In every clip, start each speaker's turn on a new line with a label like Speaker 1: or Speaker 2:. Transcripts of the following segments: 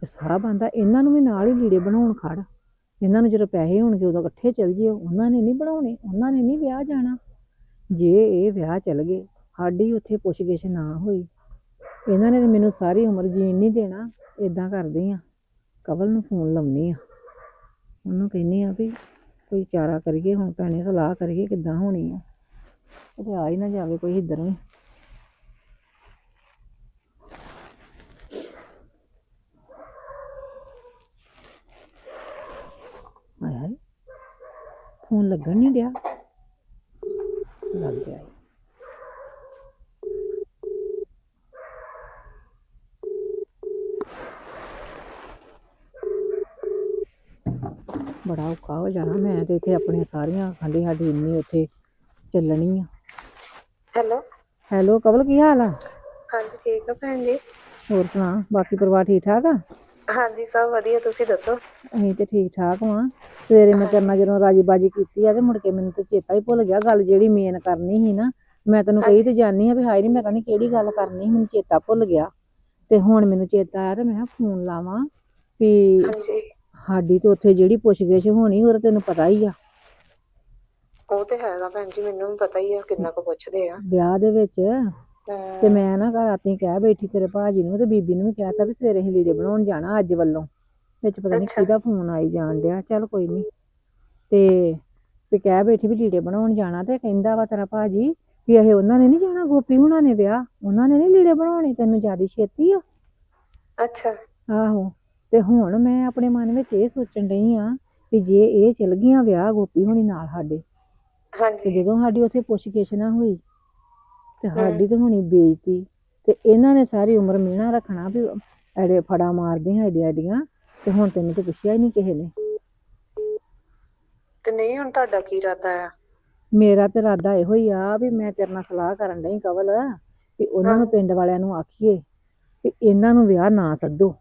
Speaker 1: ਤੇ ਸਾਹ ਬੰਦਾ ਇਹਨਾਂ ਨੂੰ ਵੀ ਨਾਲ ਹੀ ਲੀੜੇ ਬਣਾਉਣ ਖੜ। ਇਹਨਾਂ ਨੂੰ ਜਦੋਂ ਪੈਸੇ ਹੋਣਗੇ, ਉਦੋਂ ਇਕੱਠੇ ਚੱਲ ਜਿਓ। ਉਹਨਾਂ ਨੇ ਨਹੀਂ ਬਣਾਉਣੇ, ਉਹਨਾਂ ਨੇ ਨਹੀਂ ਵਿਆਹ ਜਾਣਾ। ਜੇ ਇਹ ਵਿਆਹ ਚੱਲ ਗਏ, ਸਾਡੀ ਉੱਥੇ ਪੁੱਛਗਿਛ ਨਾ ਹੋਈ। ਇਹਨਾਂ ਨੇ ਮੈਨੂੰ ਸਾਰੀ ਉਮਰ ਜੀਣ ਨਹੀਂ ਦੇਣਾ। ਇਦਾਂ ਕਰਦੀ ਆ। ਕਵਲ ਨੂੰ ਫੋਨ ਲਾਉਣੀ ਆ। ਉਹਨੂੰ ਕਹਿੰਨੀ ਆ ਵੀ ਕੋਈ ਚਾਰਾ ਕਰੀਏ, ਹੁਣ ਭੈਣੇ ਸਲਾਹ ਕਰੀਏ ਕਿੱਦਾਂ ਹੋਣੀ ਆ। ਉਹ ਤੇ ਆ ਹੀ ਨਾ ਜਾਵੇ ਕੋਈ ਇੱਧਰ ਵੀ ਹਾਏ ਹਾਏ ਫੋਨ ਲੱਗਣ ਨਹੀਂ ਡਿਆ। ਲੱਗ ਗਿਆ। ਬੜਾ ਔਖਾ ਹੋ ਜਾਣਾ। ਮੈਂ ਤੇ ਇੱਥੇ ਆਪਣੀਆਂ ਸਾਰੀਆਂ ਖਾਂਡੀ ਸਾਡੀ ਇੰਨੀ ਉੱਥੇ ਚੱਲਣੀ ਆ।
Speaker 2: ਹੈਲੋ।
Speaker 1: ਹੈਲੋ ਕਵਲ ਕੀ ਹਾਲ ਆ?
Speaker 2: ਹਾਂਜੀ ਠੀਕ ਆ ਭੈਣ ਜੀ।
Speaker 1: ਹੋਰ ਸੁਣਾ ਬਾਕੀ ਪਰਿਵਾਰ ਠੀਕ ਠਾਕ ਆ?
Speaker 2: ਹਾਂਜੀ ਸਭ ਵਧੀਆ। ਤੁਸੀਂ ਦੱਸੋ?
Speaker 1: ਅਸੀਂ ਤੇ ਠੀਕ ਠਾਕ ਵਾਂ। ਸਵੇਰੇ ਮੈਂ ਤੇਰੇ ਨਾਲ ਜਦੋਂ ਰਾਜੀ ਬਾਜੀ ਕੀਤੀ ਆ ਤੇ ਮੁੜ ਕੇ ਮੈਨੂੰ ਤੇ ਚੇਤਾ ਹੀ ਭੁੱਲ ਗਿਆ ਗੱਲ ਜਿਹੜੀ ਮੇਨ ਕਰਨੀ ਸੀ ਨਾ ਮੈਂ ਤੈਨੂੰ ਕਹੀ ਤੇ ਜਾਨੀ ਆ ਵੀ ਹਾਏ ਨੀ ਮੈਂ ਕਹਿੰਦੀ ਕਿਹੜੀ ਗੱਲ ਕਰਨੀ ਸੀ ਮੈਨੂੰ ਚੇਤਾ ਭੁੱਲ ਗਿਆ। ਤੇ ਹੁਣ ਮੈਨੂੰ ਚੇਤਾ ਆਇਆ ਤੇ ਮੈਂ ਫੋਨ ਲਾਵਾਂ ਵੀ ਸਾਡੀ ਤੇ ਉੱਥੇ ਜਿਹੜੀ ਪੁੱਛਗਿਛ ਹੋਣੀ ਉਹ ਤਾਂ ਤੈਨੂੰ ਪਤਾ ਹੀ ਆ।
Speaker 2: ਉਹ ਤੇ ਹੈਗਾ ਭੈਣ ਜੀ ਮੈਨੂੰ ਵੀ ਪਤਾ ਹੀ ਆ ਕਿੰਨਾ ਕੁ ਪੁੱਛਦੇ ਆ।
Speaker 1: ਵਿਆਹ ਦੇ ਵਿੱਚ ਤੇ ਮੈਂ ਨਾ ਘਰ ਰਾਤੀ ਕਹਿ ਬੈਠੀ ਤੇਰੇ ਭਾਜੀ ਨੂੰ ਤੇ ਬੀਬੀ ਨੂੰ ਵੀ ਕਹਿਤਾ ਵੀ ਸਵੇਰੇ ਅਸੀਂ ਲੀੜੇ ਬਣਾਉਣ ਜਾਣਾ ਅੱਜ ਵੱਲੋਂ। ਵਿੱਚ ਪਤਾ ਨਹੀਂ
Speaker 2: ਅੱਛਾ।
Speaker 1: ਕਿਹਦਾ ਫੋਨ ਆਈ ਜਾਣ ਡਿਆ ਚੱਲ ਕੋਈ ਨਹੀਂ ਤੇ ਵੀ ਕਹਿ ਬੈਠੀ ਵੀ ਲੀੜੇ ਬਣਾਉਣ ਜਾਣਾ ਤੇ ਕਹਿੰਦਾ ਵਾ ਤੇਰਾ ਭਾਜੀ ਵੀ ਇਹ ਉਹਨਾਂ ਨੇ ਨਹੀਂ ਜਾਣਾ ਗੋਪੀ ਹੁਣਾਂ ਨੇ ਵਿਆਹ ਉਹਨਾਂ ਨੇ ਨਹੀਂ ਲੀੜੇ ਬਣਾਉਣੇ ਤੈਨੂੰ ਜ਼ਿਆਦਾ ਛੇਤੀ ਆ।
Speaker 2: ਅੱਛਾ।
Speaker 1: ਆਹੋ ਤੇ ਹੁਣ ਮੈਂ ਆਪਣੇ ਮਨ ਵਿੱਚ ਇਹ ਸੋਚਣ ਡਈ ਆ ਵੀ ਜੇ ਇਹ ਚਲ ਗਈਆਂ ਵਿਆਹ ਗੋਪੀ ਹੁਣੀ ਨਾਲ ਸਾਡੇ ਤੇ
Speaker 2: ਹਾਂਜੀ।
Speaker 1: ਜਦੋਂ ਸਾਡੀ ਉੱਥੇ ਪੁੱਛ-ਗਿੱਛ ਨਾ ਹੋਈ ਤੇ ਸਾਡੀ ਤੇ ਹੋਣੀ ਬੇਇੱਜ਼ਤੀ ਤੇ ਇਹਨਾਂ ਨੇ ਸਾਰੀ ਉਮਰ ਮਿਹਣਾ ਰੱਖਣਾ ਵੀ ਐਡੇ ਫੜਾ ਮਾਰਦੀਆਂ ਐਡੀਆਂ ਐਡੀਆਂ। ਤੇ ਹੁਣ ਤੈਨੂੰ ਤੇ ਪੁੱਛਿਆ ਹੀ ਨਹੀਂ ਕਿਸੇ ਨੇ।
Speaker 2: ਤੇ ਨਹੀਂ ਹੁਣ ਤੁਹਾਡਾ ਕੀ ਇਰਾਦਾ ਆ?
Speaker 1: ਮੇਰਾ ਤੇ ਇਰਾਦਾ ਇਹੋ ਹੀ ਆ ਵੀ ਮੈਂ ਤੇਰੇ ਨਾਲ ਸਲਾਹ ਕਰਨ ਡਈ ਕਵਲ ਵੀ ਉਹਨਾਂ ਨੂੰ ਪਿੰਡ ਵਾਲਿਆਂ ਨੂੰ ਆਖੀਏ ਵੀ ਇਹਨਾਂ ਨੂੰ ਵਿਆਹ ਨਾ ਸੱਦੋ।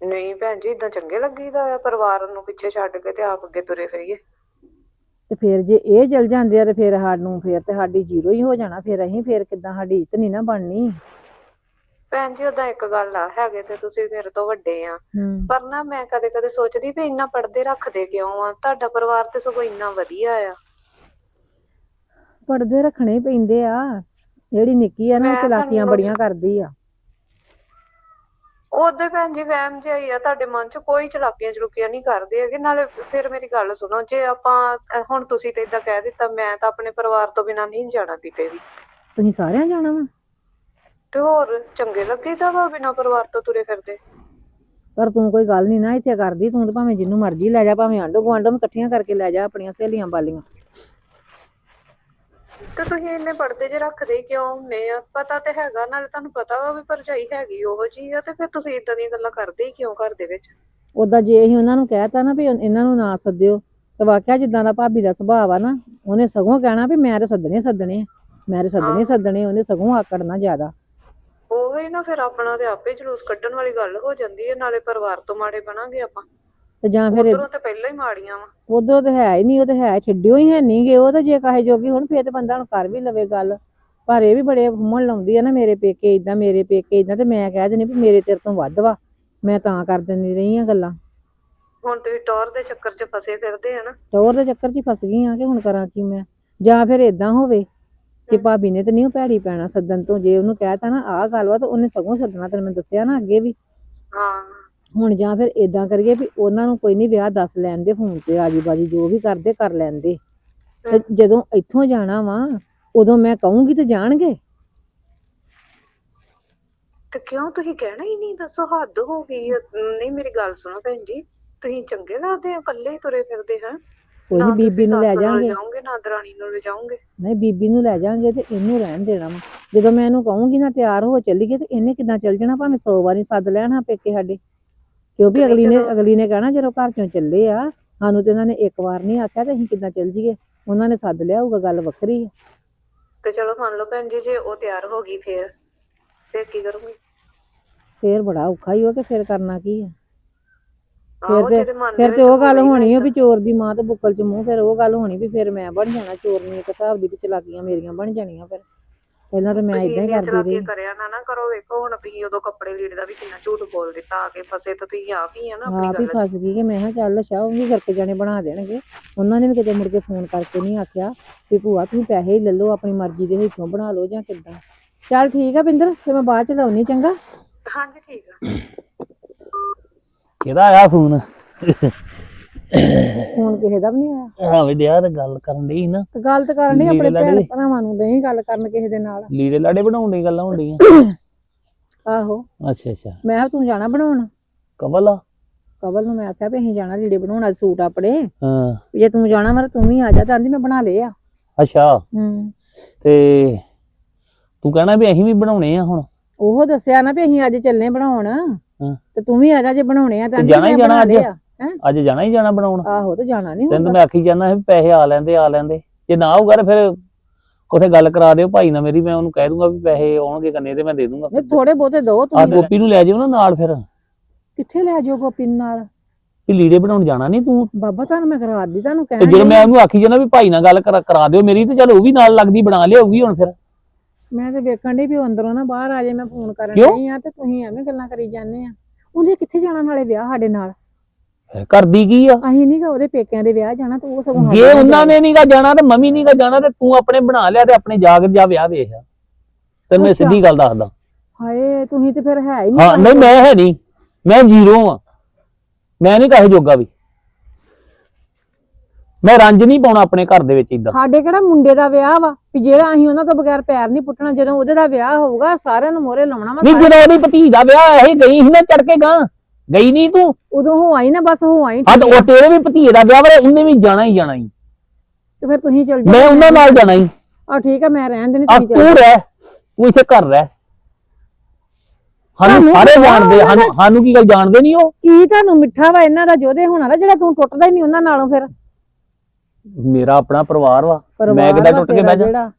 Speaker 2: ਨਹੀਂ ਭੈਣ ਜੀ ਇਦਾਂ ਚੰਗੇ ਲੱਗੀਦਾ ਆ ਪਰਿਵਾਰ ਨੂੰ ਪਿੱਛੇ ਛੱਡ ਕੇ ਤੇ ਆਪ ਅੱਗੇ ਤੁਰੇ ਫਿਰੀਏ।
Speaker 1: ਤੇ ਫਿਰ ਜੇ ਇਹ ਚਲ ਜਾਂਦੇ ਆ ਤੇ ਫਿਰ ਸਾਨੂੰ ਫਿਰ ਤੇ ਸਾਡੀ ਜ਼ੀਰੋ ਹੀ ਹੋ ਜਾਣਾ ਫਿਰ ਅਸੀਂ ਫਿਰ ਕਿੱਦਾਂ ਸਾਡੀ ਇੱਜ਼ਤ ਨਹੀਂ ਨਾ ਬਣਨੀ।
Speaker 2: ਭੈਣ ਜੀ ਉਦਾਂ ਇੱਕ ਗੱਲ ਆ ਹੈਗੇ ਤੇ ਤੁਸੀਂ ਮੇਰੇ ਤੋਂ ਵੱਡੇ ਆ।
Speaker 1: ਹੂੰ।
Speaker 2: ਪਰ ਨਾ ਮੈਂ ਕਦੇ ਕਦੇ ਸੋਚਦੀ ਵੀ ਇੰਨਾ ਪਰਦੇ ਰੱਖਦੇ ਕਿਉਂ ਆ? ਤੁਹਾਡਾ ਪਰਿਵਾਰ ਤੇ ਸਗੋਂ ਇੰਨਾ ਵਧੀਆ ਆ।
Speaker 1: ਪਰਦੇ ਰੱਖਣੇ ਹੀ ਪੈਂਦੇ ਆ। ਜਿਹੜੀ ਨਿੱਕੀ ਆ ਨਾ ਉਹ
Speaker 2: ਮੈਂ
Speaker 1: ਚਲਾਕੀਆਂ
Speaker 2: ਤੁਹਾਨੂੰ
Speaker 1: ਬੜੀਆਂ ਕਰਦੀ ਆ।
Speaker 2: ਉਹਦੇ ਭੈਣ ਜੀ ਵਹਿਮ ਜਿਹਾ ਹੀ ਆ ਤੁਹਾਡੇ ਮਨ 'ਚ ਕੋਈ ਚਲਾਕੀਆਂ ਚਲੂਕੀਆਂ ਨਹੀਂ ਕਰਦੇ ਹੈਗੇ। ਨਾਲੇ ਫਿਰ ਮੇਰੀ ਗੱਲ ਸੁਣੋ ਜੇ ਆਪਾਂ ਅਹ ਹੁਣ ਤੁਸੀਂ ਤੇ ਇਦਾਂ ਕਹਿ ਦਿੱਤਾ ਮੈਂ ਤਾਂ ਆਪਣੇ ਪਰਿਵਾਰ ਤੋਂ ਬਿਨਾਂ ਨਹੀਂ ਜਾਣਾ ਕਿਤੇ ਵੀ।
Speaker 1: ਤੁਸੀਂ ਸਾਰਿਆਂ ਜਾਣਾ ਵਾ?
Speaker 2: ਤੇ ਹੋਰ ਚੰਗੇ ਲੱਗੀਦਾ ਵਾ ਬਿਨਾਂ ਪਰਿਵਾਰ ਤੋਂ ਤੁਰੇ ਫਿਰਦੇ?
Speaker 1: ਪਰ ਤੂੰ ਕੋਈ ਗੱਲ ਨਹੀਂ ਨਾ ਇੱਥੇ ਕਰਦੀ ਤੂੰ ਤਾਂ ਭਾਵੇਂ ਜਿੰਨੂੰ ਮਰਜ਼ੀ ਲੈ ਜਾ ਭਾਵੇਂ ਆਂਢੋ ਗੁਆਂਢੋਂ ਵੀ ਇਕੱਠੀਆਂ ਕਰਕੇ ਲੈ ਜਾ ਆਪਣੀਆਂ ਸਹੇਲੀਆਂ ਬਾਲੀਆਂ
Speaker 2: ਤੇ ਤੁਸੀਂ ਇੰਨੇ ਪਰਦੇ ਜੇ ਰੱਖਦੇ ਕਿਉਂ ਹੁੰਨੇ ਆ? ਪਤਾ ਤੇ ਹੈਗਾ ਨਾਲੇ ਤੁਹਾਨੂੰ ਪਤਾ ਵਾ ਵੀ ਭਰਜਾਈ ਹੈਗੀ ਉਹੋ ਜੀ ਆ ਤੇ ਫਿਰ ਤੁਸੀਂ ਇਦਾਂ ਦੀਆਂ ਗੱਲਾਂ ਕਰਦੇ ਹੀ ਕਿਉਂ ਘਰ ਦੇ ਵਿੱਚ?
Speaker 1: ਉਦਾਂ ਜੇ ਅਸੀਂ ਉਹਨਾਂ ਨੂੰ ਕਹਿਤਾ ਨਾ ਵੀ ਇਹਨਾਂ ਨੂੰ ਨਾ ਸੱਦਿਓ ਤੇ ਵਾਕਿਆ ਜਿੱਦਾਂ ਦਾ ਭਾਬੀ ਦਾ ਸੁਭਾਅ ਆ ਨਾ ਉਹਨੇ ਸਗੋਂ ਕਹਿਣਾ ਵੀ ਮੈਂ ਤੇ ਸੱਦਣੇ ਸੱਦਣੇ ਆ। ਮੈਂ ਤੇ ਸੱਦਣੇ ਸੱਦਣੇ ਉਹਨੇ ਸਗੋਂ ਆਕੜਨਾ ਜ਼ਿਆਦਾ।
Speaker 2: ਉਹੀ ਨਾ ਫਿਰ ਆਪਣਾ ਤੇ ਆਪੇ ਜਲੂਸ ਕੱਢਣ ਵਾਲੀ ਗੱਲ ਹੋ ਜਾਂਦੀ ਹੈ ਨਾਲੇ ਪਰਿਵਾਰ ਤੋਂ ਮਾੜੇ ਬਣਾਂਗੇ ਆਪਾਂ।
Speaker 1: ਤੇ ਜਾਂ ਫਿਰ
Speaker 2: ਉਧਰੋਂ ਤੇ ਪਹਿਲਾਂ ਹੀ ਮਾੜੀਆਂ ਵਾ।
Speaker 1: ਉਧਰ ਤੇ ਹੈ ਹੀ ਨਹੀਂ ਉਹ ਤੇ ਹੈ ਛੱਡਿਓ ਹੀ ਹੈ ਨਹੀਂ ਗੇ ਉਹ ਤਾਂ ਜੇ ਕਹੇ ਜੋਗੀ ਹੁਣ ਫੇਰ ਤੇ ਬੰਦਾ ਹੁਣ ਕਰ ਵੀ ਲਵੇ ਗੱਲ। ਪਰ ਇਹ ਵੀ ਬੜੇ ਘੁੰਮਣ ਲਾਉਂਦੀ ਆ ਨਾ ਮੇਰੇ ਪੇਕੇ ਇਦਾਂ ਮੇਰੇ ਪੇਕੇ ਇਦਾਂ ਤੇ ਮੈਂ ਕਹਿ ਦਿੰਦੀ ਵੀ ਮੇਰੇ ਤੇਰੇ ਤੋਂ ਵੱਧ ਵਾ ਮੈਂ ਤਾਂ ਕਰ ਦਿੰਦੀ ਰਹੀ ਆ ਗੱਲਾਂ।
Speaker 2: ਹੁਣ ਤੁਸੀਂ ਟੌਰ ਦੇ ਚੱਕਰ 'ਚ ਫਸੇ ਫਿਰਦੇ ਆ ਨਾ।
Speaker 1: ਟੋਰ ਦੇ ਚੱਕਰ 'ਚ ਹੀ ਫਸ ਗਈ ਆ ਕਿ ਹੁਣ ਕਰਾਂ ਕੀ ਮੈਂ? ਜਾਂ ਫਿਰ ਇਦਾਂ ਹੋਵੇ ਕਿ ਭਾਬੀ ਨੇ ਤੇ ਨਹੀਂ ਉਹ ਭੈੜੀ ਪੈਣਾ ਸੱਦਣ ਤੋਂ ਜੇ ਉਹਨੂੰ ਕਹਿਤਾ ਨਾ ਆਹ ਗੱਲ ਵਾ ਤਾਂ ਉਹਨੇ ਸਗੋਂ ਸੱਦਣਾ ਤੈਨੂੰ ਮੈਂ ਦੱਸਿਆ ਨਾ ਅੱਗੇ ਵੀ।
Speaker 2: ਹਾਂ।
Speaker 1: ਹੁਣ ਜਾਂ ਫਿਰ ਇਦਾਂ ਕਰੀਏ ਵੀ ਉਹਨਾਂ ਨੂੰ ਕੋਈ ਨਹੀਂ ਵਿਆਹ ਦੱਸ ਲੈਣ ਦੇ ਫੋਨ ਤੇ ਆਜੀ ਬਾਜੀ ਜੋ ਵੀ ਕਰਦੇ ਕਰ ਲੈਂਦੇ। ਤੇ ਜਦੋਂ ਇੱਥੋਂ ਜਾਣਾ ਵਾ ਉਦੋਂ ਮੈਂ ਕਹੂੰਗੀ ਤੇ ਜਾਣਗੇ।
Speaker 2: ਤੇ ਕਿਉਂ ਤੁਸੀਂ ਕਹਿਣਾ ਹੀ ਨਹੀਂ ਦੱਸੋ ਹੱਦ ਹੋ ਗਈ। ਨਹੀਂ ਮੇਰੀ ਗੱਲ ਸੁਣੋ ਭੈਣ ਜੀ ਤੁਸੀਂ ਚੰਗੇ ਲੱਗਦੇ ਆ ਇਕੱਲੇ ਹੀ ਤੁਰੇ ਫਿਰਦੇ ਹਾਂ?
Speaker 1: ਕੋਈ ਨਹੀਂ ਬੀਬੀ ਨੂੰ ਲੈ ਜਾਾਂਗੇ।
Speaker 2: ਜਾਓਗੇ ਨਾ ਦਰਾਣੀ ਨੂੰ ਲੈ ਜਾਓਗੇ।
Speaker 1: ਨਹੀਂ ਬੀਬੀ ਨੂੰ ਲੈ ਜਾਾਂਗੇ ਤੇ ਇਹਨੂੰ ਰਹਿਣ ਦੇਣਾ ਵਾ। ਜਦੋਂ ਮੈਂ ਇਹਨੂੰ ਕਹੂੰਗੀ ਨਾ ਤਿਆਰ ਹੋ ਚੱਲੀਏ ਤੇ ਇਹਨੇ ਕਿਦਾਂ ਚੱਲ ਜਾਣਾ? ਭਾਵੇਂ 100 ਵਾਰੀ ਸੱਦ ਲੈਣ ਪੇਕੇ ਸਾਡੇ। ਕਿਉਂਕਿ
Speaker 2: ਤੇ
Speaker 1: ਅਗਲੀ ਨੇ
Speaker 2: ਜਦੋਂ-
Speaker 1: ਅਗਲੀ ਨੇ ਕਹਿਣਾ ਜਦੋਂ ਘਰ ਚੋਂ ਚੱਲੇ ਆ ਸਾਨੂੰ ਤੇ ਇਹਨਾਂ ਨੇ ਇੱਕ ਵਾਰ ਨਹੀਂ ਆਖਿਆ ਤੇ ਅਸੀਂ ਕਿਦਾਂ ਚੱਲ ਜੀਏ ਉਹਨਾਂ ਨੇ ਸੱਦ ਲਿਆ ਹੋਊਗਾ ਗੱਲ ਵੱਖਰੀ ਆ।
Speaker 2: ਤੇ ਚਲੋ ਮੰਨ ਲਓ ਭੈਣ ਜੀ ਜੇ ਉਹ ਤਿਆਰ ਹੋ ਗਈ ਫੇਰ ਫੇਰ ਕੀ ਕਰੋਗੇ?
Speaker 1: ਫੇਰ ਬੜਾ ਔਖਾ ਹੀ ਹੋ ਕੇ ਫੇਰ ਕਰਨਾ ਕੀ ਆ? ਤੇ- ਫਿਰ ਤੇ ਉਹ ਗੱਲ ਹੋਣੀ ਆ। ਵੀ ਚੋਰ ਦੀ ਮਾਂ ਤੇ ਬੁੱਕਲ ਚ ਮੂੰਹ ਫਿਰ ਉਹ ਗੱਲ ਹੋਣੀ ਵੀ ਫਿਰ ਮੈਂ ਬਣ ਜਾਣਾ ਚੋਰਨੀ ਇੱਕ ਹਿਸਾਬ ਦੀ ਵੀ ਚਲਾਕੀਆਂ ਮੇਰੀਆਂ ਬਣ ਜਾਣੀਆਂ ਫਿਰ। ਪਹਿਲਾਂ ਤਾਂ ਮੈਂ ਇਦਾਂ ਹੀ ਕਰਦੀ ਰਹੀ।
Speaker 3: ਕਰਿਆ ਨਾ ਨਾ ਕਰੋ ਵੇਖੋ ਹੁਣ ਤੁਸੀਂ ਉਦੋਂ ਕੱਪੜੇ ਲੀੜੇ ਦਾ ਵੀ ਕਿੰਨਾ ਝੂਠ ਬੋਲ ਦਿੱਤਾ ਆ ਕੇ ਫਸੇ ਤਾਂ ਤੁਸੀਂ ਆਪ ਹੀ ਆ ਨਾ ਆਪਣੀ
Speaker 1: ਆਪ ਹੀ
Speaker 3: ਗੱਲ 'ਚ।
Speaker 1: ਫਸ ਗਈ ਕਿ ਮੈਂ ਕਿਹਾ ਚੱਲ ਅੱਛਾ ਉਹ ਵੀ ਕਰਕੇ ਜਾਣੇ ਬਣਾ ਦੇਣਗੇ। ਉਹਨਾਂ ਨੇ ਵੀ ਕਿਤੇ ਮੁੜ ਕੇ ਫੋਨ ਕਰਕੇ ਨਹੀਂ ਆਖਿਆ ਵੀ ਭੂਆ ਤੁਸੀਂ ਪੈਸੇ ਹੀ ਲੈ ਲਓ ਆਪਣੀ ਮਰਜ਼ੀ ਦੇ ਵਿੱਚੋਂ ਬਣਾ ਲਓ ਜਾਂ ਕਿੱਦਾਂ। ਚੱਲ ਠੀਕ ਆ ਬਿੰਦਰ ਤੇ ਮੈਂ ਬਾਅਦ ਚ ਲਾਉਣੀ ਚੰਗਾ।
Speaker 3: ਹਾਂਜੀ ਠੀਕ ਆ।
Speaker 4: ਕਿਹਦਾ ਆਇਆ ਫੋਨ?
Speaker 1: ਫੋਨ ਕਿਸੇ ਦਾ ਵੀ ਨਹੀਂ ਆਇਆ।
Speaker 4: ਹਾਂ ਵੀ ਯਾਰ ਗੱਲ ਕਰਨ ਸੀ ਨਾ।
Speaker 1: ਤੇ ਗੱਲ ਤਾਂ ਕਰਨ ਡਈ ਆਪਣੇ
Speaker 4: ਲੀੜੇ
Speaker 1: ਭੈਣ
Speaker 4: ਲਾੜੇ।
Speaker 1: ਭਰਾਵਾਂ ਨੂੰ ਨਹੀਂ ਗੱਲ ਕਰਨ ਕਿਸੇ ਦੇ ਨਾਲ।
Speaker 4: ਲੀੜੇ ਲਾੜੇ ਬਣਾਉਣ ਦੀ ਗੱਲਾਂ ਹੁੰਦੀਆਂ
Speaker 1: ਆਹੋ।
Speaker 4: ਅੱਛਾ ਅੱਛਾ।
Speaker 1: ਮੈਂ ਕਿਹਾ ਤੂੰ ਜਾਣਾ ਬਣਾਉਣ?
Speaker 4: ਕਮਲ ਆ?
Speaker 1: ਕਵਲ ਨੂੰ ਮੈਂ ਆਖਿਆ ਵੀ ਅਸੀਂ ਜਾਣਾ ਲੀੜੇ ਬਣਾਉਣ ਅੱਜ ਸੂਟ ਆਪਣੇ।
Speaker 4: ਹਾਂ।
Speaker 1: ਵੀ ਜੇ ਤੂੰ ਜਾਣਾ ਮਰ ਤੂੰ ਵੀ ਆ ਜਾ ਤਾਂ ਆਂਦੀ ਮੈਂ ਬਣਾ ਲਏ ਆ।
Speaker 4: ਅੱਛਾ।
Speaker 1: ਹੂੰ।
Speaker 4: ਤੇ ਤੂੰ ਕਹਿਣਾ ਵੀ ਅਸੀਂ ਵੀ ਬਣਾਉਣੇ ਆ ਹੁਣ।
Speaker 1: ਉਹ ਦੱਸਿਆ ਨਾ ਵੀ ਅਸੀਂ ਅੱਜ ਚੱਲੇ ਬਣਾਉਣ।
Speaker 4: ਹਾਂ।
Speaker 1: ਤੇ ਤੂੰ ਵੀ ਆ ਜਾ ਜੇ ਬਣਾਉਣੇ ਆ ਤਾਂ
Speaker 4: ਜਾਣਾ ਹੀ ਜਾਣਾ ਅੱਜ? ਅੱਜ ਜਾਣਾ ਹੀ ਜਾਣਾ ਬਣਾਉਣ।
Speaker 1: ਆਹੋ ਤੇ ਜਾਣਾ ਨਹੀਂ
Speaker 4: ਤੈਨੂੰ ਤਾਂ ਮੈਂ ਆਖੀ ਜਾਂਦਾ ਵੀ ਪੈਸੇ ਆ ਲੈਂਦੇ ਆ ਲੈਂਦੇ। ਜੇ ਨਾ ਹੋਊਗਾ ਤਾਂ ਫਿਰ ਉਥੇ ਗੱਲ ਕਰਾ ਦਿਓ ਭਾਈ ਨਾਲ ਮੇਰੀ ਮੈਂ ਉਹਨੂੰ ਕਹਿ ਦੂੰਗਾ ਵੀ ਪੈਸੇ ਆਉਣਗੇ ਕੰਨੇ ਤੇ ਮੈਂ ਦੇ ਦੂੰਗਾ
Speaker 1: ਨਹੀਂ ਥੋੜੇ ਬਹੁਤੇ ਦੋ
Speaker 4: ਆ
Speaker 1: ਤੁਸੀਂ
Speaker 4: ਗੋਪੀ ਨੂੰ ਲੈ ਜਾਓ ਨਾ ਨਾਲ ਫਿਰ।
Speaker 1: ਕਿੱਥੇ ਲੈ ਜਾਓ ਗੋਪੀ ਨੂੰ ਨਾਲ?
Speaker 4: ਵੀ ਲੀੜੇ ਬਣਾਉਣ ਜਾਣਾ ਨਹੀਂ ਤੂੰ।
Speaker 1: ਬਾਬਾ ਤੁਹਾਨੂੰ ਮੈਂ ਕਰਾ ਦਿੱਤੀ ਤੁਹਾਨੂੰ
Speaker 4: ਤੇ
Speaker 1: ਕਹਿਣ
Speaker 4: ਜਦੋਂ
Speaker 1: ਡਈ।
Speaker 4: ਮੈਂ ਉਹਨੂੰ ਆਖੀ ਜਾਂਦਾ ਵੀ ਭਾਈ ਨਾਲ ਗੱਲ ਕਰਾ ਕਰਾ ਦਿਓ ਮੇਰੀ ਤੇ ਚਲ ਉਹ ਵੀ ਨਾਲ ਲੱਗਦੀ ਬਣਾ ਲਿਆਊਗੀ ਹੁਣ ਫਿਰ।
Speaker 1: ਮੈਂ ਤੇ ਵੇਖਣ ਡਈ ਵੀ ਉਹ ਅੰਦਰੋਂ ਨਾ ਬਾਹਰ ਆ ਜਾਏ ਮੈਂ ਫੋਨ ਕਰਨ
Speaker 4: ਕਿਉਂ?
Speaker 1: ਡਈ ਆ ਤੇ ਤੁਸੀਂ ਐਵੇਂ ਗੱਲਾਂ ਕਰੀ ਜਾਂਦੇ ਆ। ਉਹਨੇ ਕਿੱਥੇ ਜਾਣਾ ਨਾਲੇ ਵਿਆਹ ਸਾਡੇ ਨਾਲ?
Speaker 4: ਕਰਦੀ ਕੀ ਆ?
Speaker 1: ਅਸੀਂ ਨਹੀਂ ਗਾ ਉਹਦੇ ਪੇਕਿਆਂ ਦੇ ਵਿਆਹ ਜਾਣਾ ਤੇ ਉਹ ਸਗੋਂ ਸਾਡੇ
Speaker 4: ਜੇ
Speaker 1: ਨਾਲ
Speaker 4: ਉਹਨਾਂ ਨੇ ਨਹੀਂਗਾ ਜਾਣਾ ਤੇ ਮੰਮੀ ਨਹੀਂਗਾ ਜਾਣਾ ਤੇ ਤੂੰ ਆਪਣੇ ਬਣਾ ਲਿਆ ਤੇ ਆਪਣੇ ਜਾਗ ਜਾ ਵਿਆਹ ਵੇਖ। ਤੈਨੂੰ ਮੈਂ
Speaker 1: ਅੱਛਾ।
Speaker 4: ਸਿੱਧੀ ਗੱਲ ਦੱਸਦਾ।
Speaker 1: ਹਾਏ ਤੁਸੀਂ ਤੇ ਫਿਰ ਹੈ ਹੀ
Speaker 4: ਹਾਂ
Speaker 1: ਨਹੀਂ
Speaker 4: ਨਹੀਂ ਮੈਂ ਹੈ ਨਹੀਂ ਮੈਂ ਜ਼ੀਰੋ ਆ। ਮੈਂ ਨਹੀਂ ਕਹੇ ਜੋਗਾ ਵੀ। ਮੈਂ ਰੰਜ ਨਹੀਂ ਪਾਉਣਾ ਆਪਣੇ ਘਰ ਦੇ ਵਿੱਚ ਇਦਾਂ
Speaker 1: ਸਾਡੇ ਕਿਹੜਾ ਮੁੰਡੇ ਦਾ ਵਿਆਹ ਵਾ? ਵੀ ਜਿਹੜਾ ਅਸੀਂ ਉਹਨਾਂ ਤੋਂ ਬਗੈਰ ਪੈਰ ਨਹੀਂ ਪੁੱਟਣਾ ਜਦੋਂ ਉਹਦੇ ਦਾ ਵਿਆਹ ਹੋਊਗਾ ਸਾਰਿਆਂ ਨੂੰ ਮੋਹਰੇ ਲਾਉਣਾ ਵਾ
Speaker 4: ਨਹੀਂ ਜਦੋਂ ਉਹਦੀ ਭਤੀ ਦਾ ਵਿਆਹ ਇਹ ਗਈ ਸੀ ਨਾ ਚੜ ਕੇ ਗਾਂ। ਗਈ ਨਹੀਂ ਤੂੰ?
Speaker 1: ਉਦੋਂ ਹੋ ਆਈ ਨਾ ਬਸ ਹੋ ਆਈ
Speaker 4: ਹਾਂ ਤੇ ਉਹ ਤੇਰੇ ਵੀ ਭਤੀਏ ਦਾ ਵਿਆਹ ਵਾ ਉਹਨੇ ਵੀ ਜਾਣਾ ਹੀ ਜਾਣਾ ਹੀ।
Speaker 1: ਤੇ ਫਿਰ ਤੁਸੀਂ ਚੱਲ
Speaker 4: ਮੈਂ
Speaker 1: ਜਾਓ
Speaker 4: ਉਹਨਾਂ ਨਾਲ ਜਾਣਾ ਹੀ।
Speaker 1: ਆ ਠੀਕ ਆ ਮੈਂ ਰਹਿਣ ਦੇਣੀ
Speaker 4: ਆ
Speaker 1: ਤੁਸੀਂ
Speaker 4: ਤੂੰ ਰਹਿ। ਤੂੰ ਇੱਥੇ ਘਰ ਰਹਿ। ਸਾਨੂੰ ਸਾਰੇ ਜਾਣਦੇ ਸਾਨੂੰ ਕੀ ਗੱਲ ਜਾਣਦੇ ਨਹੀਂ ਉਹ?
Speaker 1: ਕੀ ਤੁਹਾਨੂੰ ਮਿੱਠਾ ਵਾ ਇਹਨਾਂ ਦਾ ਜੋਦੇ ਹੋਣਾ ਦਾ ਜਿਹੜਾ ਤੂੰ ਟੁੱਟਦਾ ਹੀ ਨਹੀਂ ਉਹਨਾਂ ਨਾਲੋਂ ਫਿਰ?
Speaker 4: ਮੇਰਾ ਆਪਣਾ ਪਰਿਵਾਰ ਵਾ। ਮੈਂ ਕਿੱਦਾਂ ਟੁੱਟ ਕੇ ਬਹਿ ਜਾ?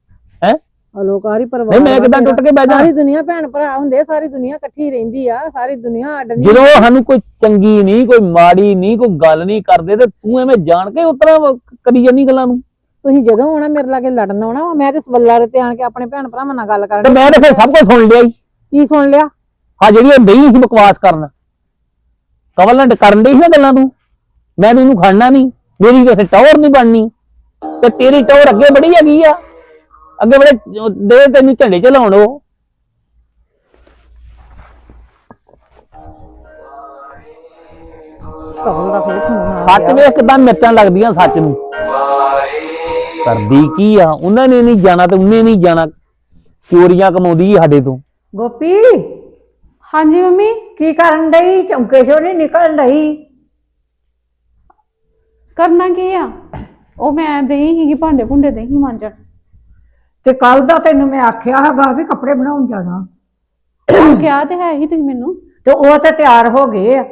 Speaker 4: ਹੈ?
Speaker 1: ਅਲੋਕਾਰੀ ਪਰਿਵਾਰ
Speaker 4: ਨਹੀਂ ਮੈਂ ਕਿੱਦਾਂ। ਟੁੱਟ ਕੇ ਬਹਿ ਜਾ?
Speaker 1: ਸਾਰੀ ਦੁਨੀਆ ਭੈਣ ਭਰਾ ਹੁੰਦੇ ਸਾਰੀ ਦੁਨੀਆ ਇਕੱਠੀ ਰਹਿੰਦੀ ਆ ਸਾਰੀ ਦੁਨੀਆ ਅੱਡ ਨਹੀਂ।
Speaker 4: ਜਦੋਂ ਸਾਨੂੰ ਕੋਈ ਚੰਗੀ ਨਹੀਂ ਕੋਈ ਮਾੜੀ ਨਹੀਂ ਕੋਈ ਗੱਲ ਨਹੀਂ ਕਰਦੇ ਤੇ ਤੂੰ ਐਵੇਂ ਜਾਣ ਕੇ ਉਤਰਾ ਕਰੀ ਜਾਂਦੀ ਗੱਲਾਂ ਨੂੰ।
Speaker 1: ਤੁਸੀਂ ਜਦੋਂ ਆਉਣਾ ਮੇਰੇ ਲਾਗੇ ਲੜਨ ਆਉਣਾ ਵਾ, ਮੈਂ ਤੇ ਸਵੱਲਾ ਤੇ ਆਣ ਕੇ ਆਪਣੇ ਭੈਣ ਭਰਾਵਾਂ ਨਾਲ ਗੱਲ
Speaker 4: ਤੇ
Speaker 1: ਕਰਨ
Speaker 4: ਮੈਂ ਤਾਂ ਫਿਰ ਸਭ ਕੁਝ ਸੁਣ ਲਿਆ
Speaker 1: ਕੀ ਸੁਣ ਲਿਆ?
Speaker 4: ਹਾਂ ਜਿਹੜੀ ਉਹ ਨਹੀਂ ਸੀ ਬਕਵਾਸ ਕਰਨ। ਕਵਲ ਨਾਲ ਕਰਨ ਡਈ ਸੀ ਨਾ ਗੱਲਾਂ ਤੂੰ। ਮੈਂ ਤੈਨੂੰ ਖੜਨਾ ਨਹੀਂ। ਮੇਰੀ ਕਿਸੇ ਟੌਰ ਨਹੀਂ ਬਣਨੀ। ਤੇ ਤੇਰੀ ਟੌਰ ਅੱਗੇ ਬੜੀ ਹੈਗੀ ਆ। ਅੱਗੇ ਬੜੇ ਦੇ ਤੈਨੂੰ ਝੰਡੇ ਚਲਾਉਣ ਉਹ।
Speaker 1: ਕਵਲ ਦਾ ਫਿਰ ਫੋਨ ਆ
Speaker 4: ਸੱਚ ਵੇਖ ਕਿਦਾਂ ਮਿਰਚਾਂ ਲੱਗਦੀਆਂ ਸੱਚ ਨੂੰ। ਕਰਦੀ ਕੀ ਆ? ਉਹਨਾਂ ਨੇ ਨਹੀਂ ਜਾਣਾ ਤੇ ਉਹਨੇ ਨਹੀਂ ਜਾਣਾ। ਚੋਰੀਆਂ ਕਮਾਉਂਦੀ ਆ ਸਾਡੇ ਤੋਂ।
Speaker 5: ਗੋਪੀ,
Speaker 3: ਹਾਂਜੀ ਮੰਮੀ,
Speaker 5: ਕੀ ਕਰਨ ਡਈ? ਚੌਂਕੇ ਚੋਂ ਨਹੀਂ ਨਿਕਲਣ ਡਈ?
Speaker 3: ਕਰਨਾ ਕੀ ਆ? ਉਹ ਮੈਂ ਦੇਈ ਸੀਗੀ ਭਾਂਡੇ ਭੁੰਡੇ ਦੇਈ ਮਾਂਜਣ।
Speaker 5: ਤੇ ਕੱਲ ਦਾ ਤੈਨੂੰ ਮੈਂ ਆਖਿਆ ਹੈਗਾ ਵੀ ਕੱਪੜੇ ਬਣਾਉਣ ਜਾਣਾ।
Speaker 3: ਕਿਹਾ ਤੇ ਹੈ ਹੀ ਤੁਸੀਂ ਮੈਨੂੰ।
Speaker 5: ਤੇ ਉਹ ਤੇ ਤਿਆਰ ਹੋ ਗਏ ਆ।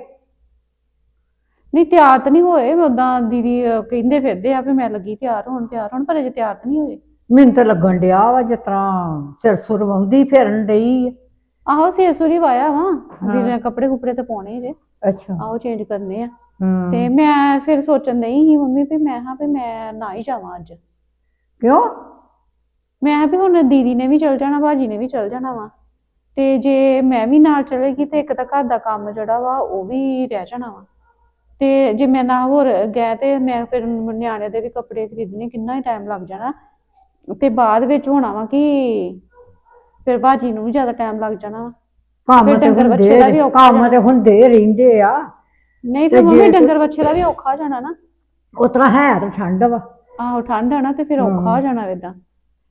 Speaker 3: ਨਹੀਂ ਤਿਆਰ ਤਾਂ ਨਹੀਂ ਹੋਏ। ਉਦਾਂ ਦੀਦੀ ਕਹਿੰਦੇ ਫਿਰਦੇ ਆ ਵੀ ਮੈਂ ਲੱਗੀ ਤਿਆਰ ਹੋਣ ਤਿਆਰ ਹੋਣ ਪਰ ਅਜੇ ਤਿਆਰ ਤਾਂ ਨਹੀਂ ਹੋਏ।
Speaker 5: ਮੈਨੂੰ ਤਾਂ ਲੱਗਣ ਡਿਆ ਵਾ ਜਿਸ ਤਰ੍ਹਾਂ ਸਿਰ ਸੁਰ ਫਿਰਨ ਡਈ।
Speaker 3: ਆਹੋ ਸੇਸੂਰੀ ਵਾਇਆ ਵਾ। ਦੀਦੀ ਨੇ ਕੱਪੜੇ ਕੁਪੜੇ ਤੇ ਪਾਉਣੇ ਜੇ।
Speaker 5: ਅੱਛਾ।
Speaker 3: ਆਹੋ ਚੇਂਜ ਕਰਨੇ ਆ।
Speaker 5: ਹੂੰ
Speaker 3: ਤੇ ਮੈਂ ਫਿਰ ਸੋਚਣ ਨਹੀਂ ਸੀ ਮੰਮੀ ਵੀ ਮੈਂ ਹਾਂ ਵੀ ਮੈਂ ਨਾ ਹੀ ਜਾਵਾਂ ਅੱਜ।
Speaker 5: ਕਿਉਂ?
Speaker 3: ਮੈਂ ਵੀ ਹੁਣ ਦੀਦੀ ਨੇ ਵੀ ਚਲ ਜਾਣਾ ਭਾਜੀ ਨੇ ਵੀ ਚਲ ਜਾਣਾ ਵਾ। ਤੇ ਜੇ ਮੈਂ ਵੀ ਨਾਲ ਚਲੇਗੀ ਤੇ ਇੱਕ ਤਾਂ ਘਰ ਦਾ ਕੰਮ ਜਿਹੜਾ ਵਾ ਉਹ ਵੀ ਰਹਿ ਜਾਣਾ ਵਾ। ਤੇ ਜੇ ਮੈਂ ਨਾ ਹੋਰ ਗਿਆ ਤੇ ਮੈਂ ਫਿਰ ਨਿਆਣੇ ਦੇ ਵੀ ਕੱਪੜੇ ਖਰੀਦਣੇ ਕਿੰਨਾ ਹੀ ਟਾਈਮ ਲੱਗ ਜਾਣਾ। ਤੇ ਬਾਅਦ ਵਿੱਚ ਹੋਣਾ ਵਾ ਕਿ ਫਿਰ ਭਾਜੀ ਨੂੰ ਵੀ ਜ਼ਿਆਦਾ ਟਾਈਮ ਲੱਗ ਜਾਣਾ ਵਾ।
Speaker 5: ਕੰਮ ਹੁੰਦੇ। ਤੇ ਹੁੰਦੇ ਰਹਿੰਦੇ ਆ।
Speaker 3: ਨਹੀਂ
Speaker 5: ਤੇ
Speaker 3: ਮੰਮੀ
Speaker 5: ਜੇ-
Speaker 3: ਡੰਗਰ ਵੱਛੇ ਦਾ ਵੀ ਔਖਾ ਹੋ ਜਾਣਾ ਨਾ।
Speaker 5: ਉਸ ਤਰ੍ਹਾਂ ਹੈ ਤਾਂ ਠੰਡ ਵਾ।
Speaker 3: ਆਹੋ ਠੰਡ ਆ ਨਾ ਤੇ ਫਿਰ ਔਖਾ ਹੋ। ਜਾਣਾ ਏਦਾਂ।